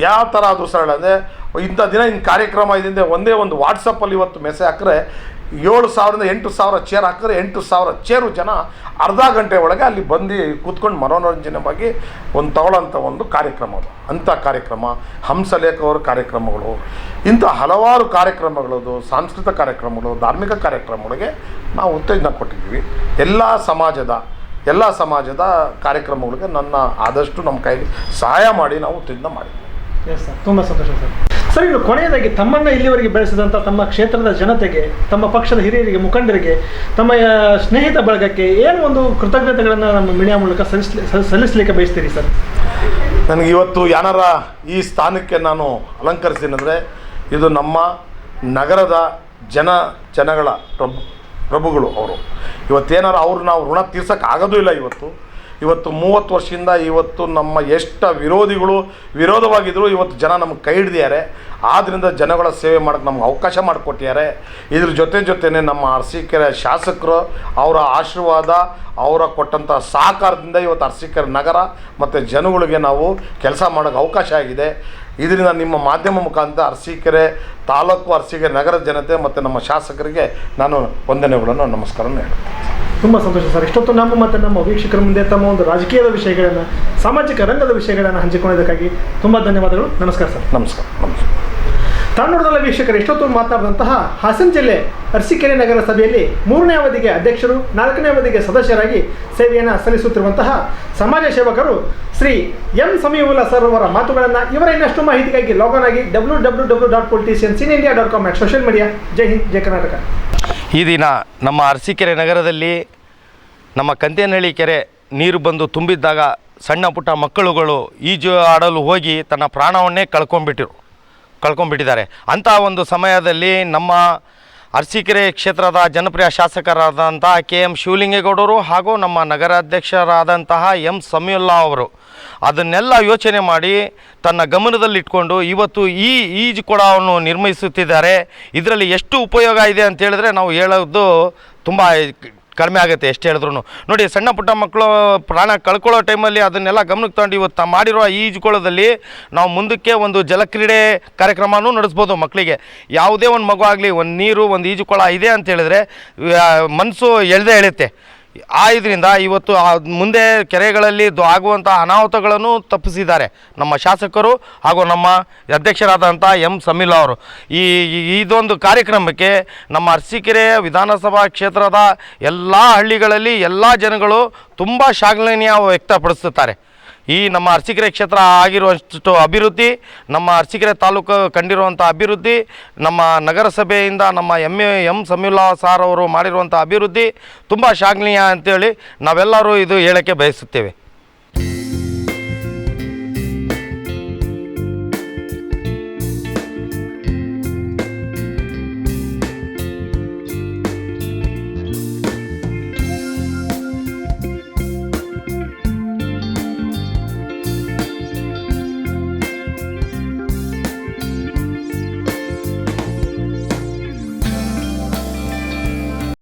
ಯಾವ ಥರ ಅದು ಸರಳ ಅಂದರೆ ಇಂಥ ದಿನ ಇನ್ನು ಕಾರ್ಯಕ್ರಮ ಇದೆ ಒಂದೇ ಒಂದು ವಾಟ್ಸಪ್ಪಲ್ಲಿ ಇವತ್ತು ಮೆಸೇಜ್ ಹಾಕಿದ್ರೆ ಏಳು ಸಾವಿರದಿಂದ ಎಂಟು ಸಾವಿರ ಚೇರ್ ಹಾಕಿದ್ರೆ ಎಂಟು ಸಾವಿರ ಚೇರು ಜನ ಅರ್ಧ ಗಂಟೆ ಒಳಗೆ ಅಲ್ಲಿ ಬಂದು ಕೂತ್ಕೊಂಡು ಮನೋರಂಜನೆ ಬಗ್ಗೆ ಒಂದು ತಗೊಳ್ಳೋಂಥ ಒಂದು ಕಾರ್ಯಕ್ರಮ ಅದು. ಅಂಥ ಕಾರ್ಯಕ್ರಮ ಹಂಸಲೇಖ ಅವರ ಕಾರ್ಯಕ್ರಮಗಳು, ಇಂಥ ಹಲವಾರು ಕಾರ್ಯಕ್ರಮಗಳದು, ಸಾಂಸ್ಕೃತಿಕ ಕಾರ್ಯಕ್ರಮಗಳು, ಧಾರ್ಮಿಕ ಕಾರ್ಯಕ್ರಮಗಳಿಗೆ ನಾವು ಉತ್ತೇಜನ ಕೊಟ್ಟಿದ್ದೀವಿ. ಎಲ್ಲ ಸಮಾಜದ ಎಲ್ಲ ಸಮಾಜದ ಕಾರ್ಯಕ್ರಮಗಳಿಗೆ ನನ್ನ ಆದಷ್ಟು ನಮ್ಮ ಕೈಲಿ ಸಹಾಯ ಮಾಡಿ ನಾವು ಉತ್ತೇಜನ ಮಾಡಿದ್ದೀವಿ. ಎಸ್ ಸರ್ ತುಂಬ ಸಂತೋಷ ಸರ್. ಸರ್ ಇನ್ನು ಕೊನೆಯದಾಗಿ ತಮ್ಮನ್ನು ಇಲ್ಲಿವರೆಗೆ ಬೆಳೆಸಿದಂಥ ತಮ್ಮ ಕ್ಷೇತ್ರದ ಜನತೆಗೆ, ತಮ್ಮ ಪಕ್ಷದ ಹಿರಿಯರಿಗೆ, ಮುಖಂಡರಿಗೆ, ತಮ್ಮ ಸ್ನೇಹಿತ ಬಳಗಕ್ಕೆ ಏನು ಒಂದು ಕೃತಜ್ಞತೆಗಳನ್ನು ನಮ್ಮ ಮೀಡಿಯಾ ಮೂಲಕ ಸಲ್ಲಿಸ್ಲಿ, ಸಲ್- ಸಲ್ಲಿಸಲಿಕ್ಕೆ ಬಯಸ್ತೀರಿ ಸರ್? ನನಗೆ ಇವತ್ತು ಯಾನಾರ ಈ ಸ್ಥಾನಕ್ಕೆ ನಾನು ಅಲಂಕರಿಸ್ತೀನಂದರೆ ಇದು ನಮ್ಮ ನಗರದ ಜನ, ಜನಗಳ ಪ್ರಭು, ಪ್ರಭುಗಳು ಅವರು. ಇವತ್ತೇನಾರು ಅವ್ರು ನಾವು ಋಣ ತೀರ್ಸೋಕ್ಕಾಗೋದೂ ಇಲ್ಲ ಇವತ್ತು. ಇವತ್ತು ಮೂವತ್ತು ವರ್ಷದಿಂದ ಇವತ್ತು ನಮ್ಮ ಎಷ್ಟು ವಿರೋಧಿಗಳು ವಿರೋಧವಾಗಿದ್ದರು ಇವತ್ತು ಜನ ನಮ್ಗೆ ಕೈ ಹಿಡ್ದಿದ್ದಾರೆ. ಆದ್ದರಿಂದ ಜನಗಳ ಸೇವೆ ಮಾಡೋಕ್ಕೆ ನಮ್ಗೆ ಅವಕಾಶ ಮಾಡಿಕೊಟ್ಟಿದ್ದಾರೆ. ಇದ್ರ ಜೊತೆ ಜೊತೆಯೇ ನಮ್ಮ ಅರಸೀಕೆರೆ ಶಾಸಕರು ಅವರ ಆಶೀರ್ವಾದ, ಅವರ ಕೊಟ್ಟಂಥ ಸಹಕಾರದಿಂದ ಇವತ್ತು ಅರಸೀಕೆರೆ ನಗರ ಮತ್ತು ಜನಗಳಿಗೆ ನಾವು ಕೆಲಸ ಮಾಡೋಕ್ಕೆ ಅವಕಾಶ ಆಗಿದೆ. ಇದರಿಂದ ನಿಮ್ಮ ಮಾಧ್ಯಮ ಮುಖಾಂತರ ಅರಸೀಕೆರೆ ತಾಲೂಕು ಅರಸೀಕೆರೆ ನಗರ ಜನತೆ ಮತ್ತು ನಮ್ಮ ಶಾಸಕರಿಗೆ ನಾನು ವಂದನೆಗಳನ್ನು, ನಮಸ್ಕಾರವನ್ನು ಹೇಳ್ತೀನಿ. ತುಂಬ ಸಂತೋಷ ಸರ್. ಇಷ್ಟೊತ್ತು ನಮ್ಮ ಮತ್ತು ನಮ್ಮ ವೀಕ್ಷಕರ ಮುಂದೆ ತಮ್ಮ ಒಂದು ರಾಜಕೀಯದ ವಿಷಯಗಳನ್ನು ಸಾಮಾಜಿಕ ರಂಗದ ವಿಷಯಗಳನ್ನು ಹಂಚಿಕೊಂಡಿದ್ದಕ್ಕಾಗಿ ತುಂಬ ಧನ್ಯವಾದಗಳು. ನಮಸ್ಕಾರ ಸರ್. ನಮಸ್ಕಾರ ನಮಸ್ಕಾರ. ತಾನೂರದಲ್ಲಿ ವೀಕ್ಷಕರು ಎಷ್ಟೊತ್ತು ಮಾತನಾಡಿದಂತಹ ಹಾಸನ ಜಿಲ್ಲೆ ಅರಸಿಕೆರೆ ನಗರ ಸಭೆಯಲ್ಲಿ ಮೂರನೇ ಅವಧಿಗೆ ಅಧ್ಯಕ್ಷರು ನಾಲ್ಕನೇ ಅವಧಿಗೆ ಸದಸ್ಯರಾಗಿ ಸೇವೆಯನ್ನು ಸಲ್ಲಿಸುತ್ತಿರುವಂತಹ ಸಮಾಜ ಸೇವಕರು ಶ್ರೀ ಎಂ ಸಮೀವುಲ್ಲಾ ಸರ್ ಅವರ ಮಾತುಗಳನ್ನು ಇವರ ಇನ್ನಷ್ಟು ಮಾಹಿತಿಗಾಗಿ ಲಾಗನ್ ಆಗಿ W W W dot politicians in India dot com at social media Jai Hind Jai Karnataka. ಈ ದಿನ ನಮ್ಮ ಅರಸೀಕೆರೆ ನಗರದಲ್ಲಿ ನಮ್ಮ ಕಂತೇನಹಳ್ಳಿ ಕೆರೆ ನೀರು ಬಂದು ತುಂಬಿದ್ದಾಗ ಸಣ್ಣ ಪುಟ್ಟ ಮಕ್ಕಳುಗಳು ಈಜು ಆಡಲು ಹೋಗಿ ತನ್ನ ಪ್ರಾಣವನ್ನೇ ಕಳ್ಕೊಂಡ್ಬಿಟ್ಟಿರು ಕಳ್ಕೊಂಡ್ಬಿಟ್ಟಿದ್ದಾರೆ ಅಂಥ ಒಂದು ಸಮಯದಲ್ಲಿ ನಮ್ಮ ಅರಸೀಕೆರೆ ಕ್ಷೇತ್ರದ ಜನಪ್ರಿಯ ಶಾಸಕರಾದಂಥ ಕೆ ಎಂ ಶಿವಲಿಂಗೇಗೌಡರು ಹಾಗೂ ನಮ್ಮ ನಗರಾಧ್ಯಕ್ಷರಾದಂತಹ ಎಂ ಸಮಿಯುಲ್ಲಾ ಅವರು ಅದನ್ನೆಲ್ಲ ಯೋಚನೆ ಮಾಡಿ ತನ್ನ ಗಮನದಲ್ಲಿಟ್ಕೊಂಡು ಇವತ್ತು ಈ ಈಜು ಕೊಳವನ್ನು ನಿರ್ಮಿಸುತ್ತಿದ್ದಾರೆ. ಇದರಲ್ಲಿ ಎಷ್ಟು ಉಪಯೋಗ ಇದೆ ಅಂತ ಹೇಳಿದ್ರೆ ನಾವು ಹೇಳೋದು ತುಂಬ ಕಡಿಮೆ ಆಗುತ್ತೆ ಎಷ್ಟು ಹೇಳಿದ್ರು ನೋಡಿ, ಸಣ್ಣ ಪುಟ್ಟ ಮಕ್ಕಳು ಪ್ರಾಣ ಕಳ್ಕೊಳ್ಳೋ ಟೈಮಲ್ಲಿ ಅದನ್ನೆಲ್ಲ ಗಮನಕ್ಕೆ ತಗೊಂಡು ಇವತ್ತು ಮಾಡಿರುವ ಈಜುಕೊಳದಲ್ಲಿ ನಾವು ಮುಂದಕ್ಕೆ ಒಂದು ಜಲಕ್ರೀಡೆ ಕಾರ್ಯಕ್ರಮನೂ ನಡೆಸ್ಬೋದು ಮಕ್ಕಳಿಗೆ. ಯಾವುದೇ ಒಂದು ಮಗು ಆಗಲಿ, ಒಂದು ನೀರು, ಒಂದು ಈಜುಕೊಳ ಇದೆ ಅಂತ ಹೇಳಿದ್ರೆ ಮನಸ್ಸು ಎಳೆದೇ ಎಳೆಯುತ್ತೆ. ಆ ಇವತ್ತು ಮುಂದೆ ಕೆರೆಗಳಲ್ಲಿ ಆಗುವಂಥ ಅನಾಹುತಗಳನ್ನು ತಪ್ಪಿಸಿದ್ದಾರೆ. ನಮ್ಮ ಶಾಸಕರು ಹಾಗೂ ನಮ್ಮ ಅಧ್ಯಕ್ಷರಾದಂಥ ಎಂ ಸಮೀಲ್ ಅವರು. ಈ, ಈ- ಇದೊಂದು ಕಾರ್ಯಕ್ರಮಕ್ಕೆ ನಮ್ಮ ಅರಸೀಕೆರೆ ವಿಧಾನಸಭಾ ಕ್ಷೇತ್ರದ ಎಲ್ಲ ಹಳ್ಳಿಗಳಲ್ಲಿ ಎಲ್ಲ ಜನಗಳು ತುಂಬ ಶ್ಲಾಘನೀಯ ವ್ಯಕ್ತಪಡಿಸುತ್ತಾರೆ. ಈ ನಮ್ಮ ಅರಸೀಕೆರೆ ಕ್ಷೇತ್ರ ಆಗಿರುವಷ್ಟು ಅಭಿವೃದ್ಧಿ, ನಮ್ಮ ಅರಸೀಕೆರೆ ತಾಲೂಕು ಕಂಡಿರುವಂಥ ಅಭಿವೃದ್ಧಿ, ನಮ್ಮ ನಗರಸಭೆಯಿಂದ ನಮ್ಮ M A, M Samila sir ಅವರು ಮಾಡಿರುವಂಥ ಅಭಿವೃದ್ಧಿ ತುಂಬ ಶ್ಲಾಘನೀಯ ಅಂತೇಳಿ ನಾವೆಲ್ಲರೂ ಇದು ಹೇಳೋಕ್ಕೆ ಬಯಸುತ್ತೇವೆ.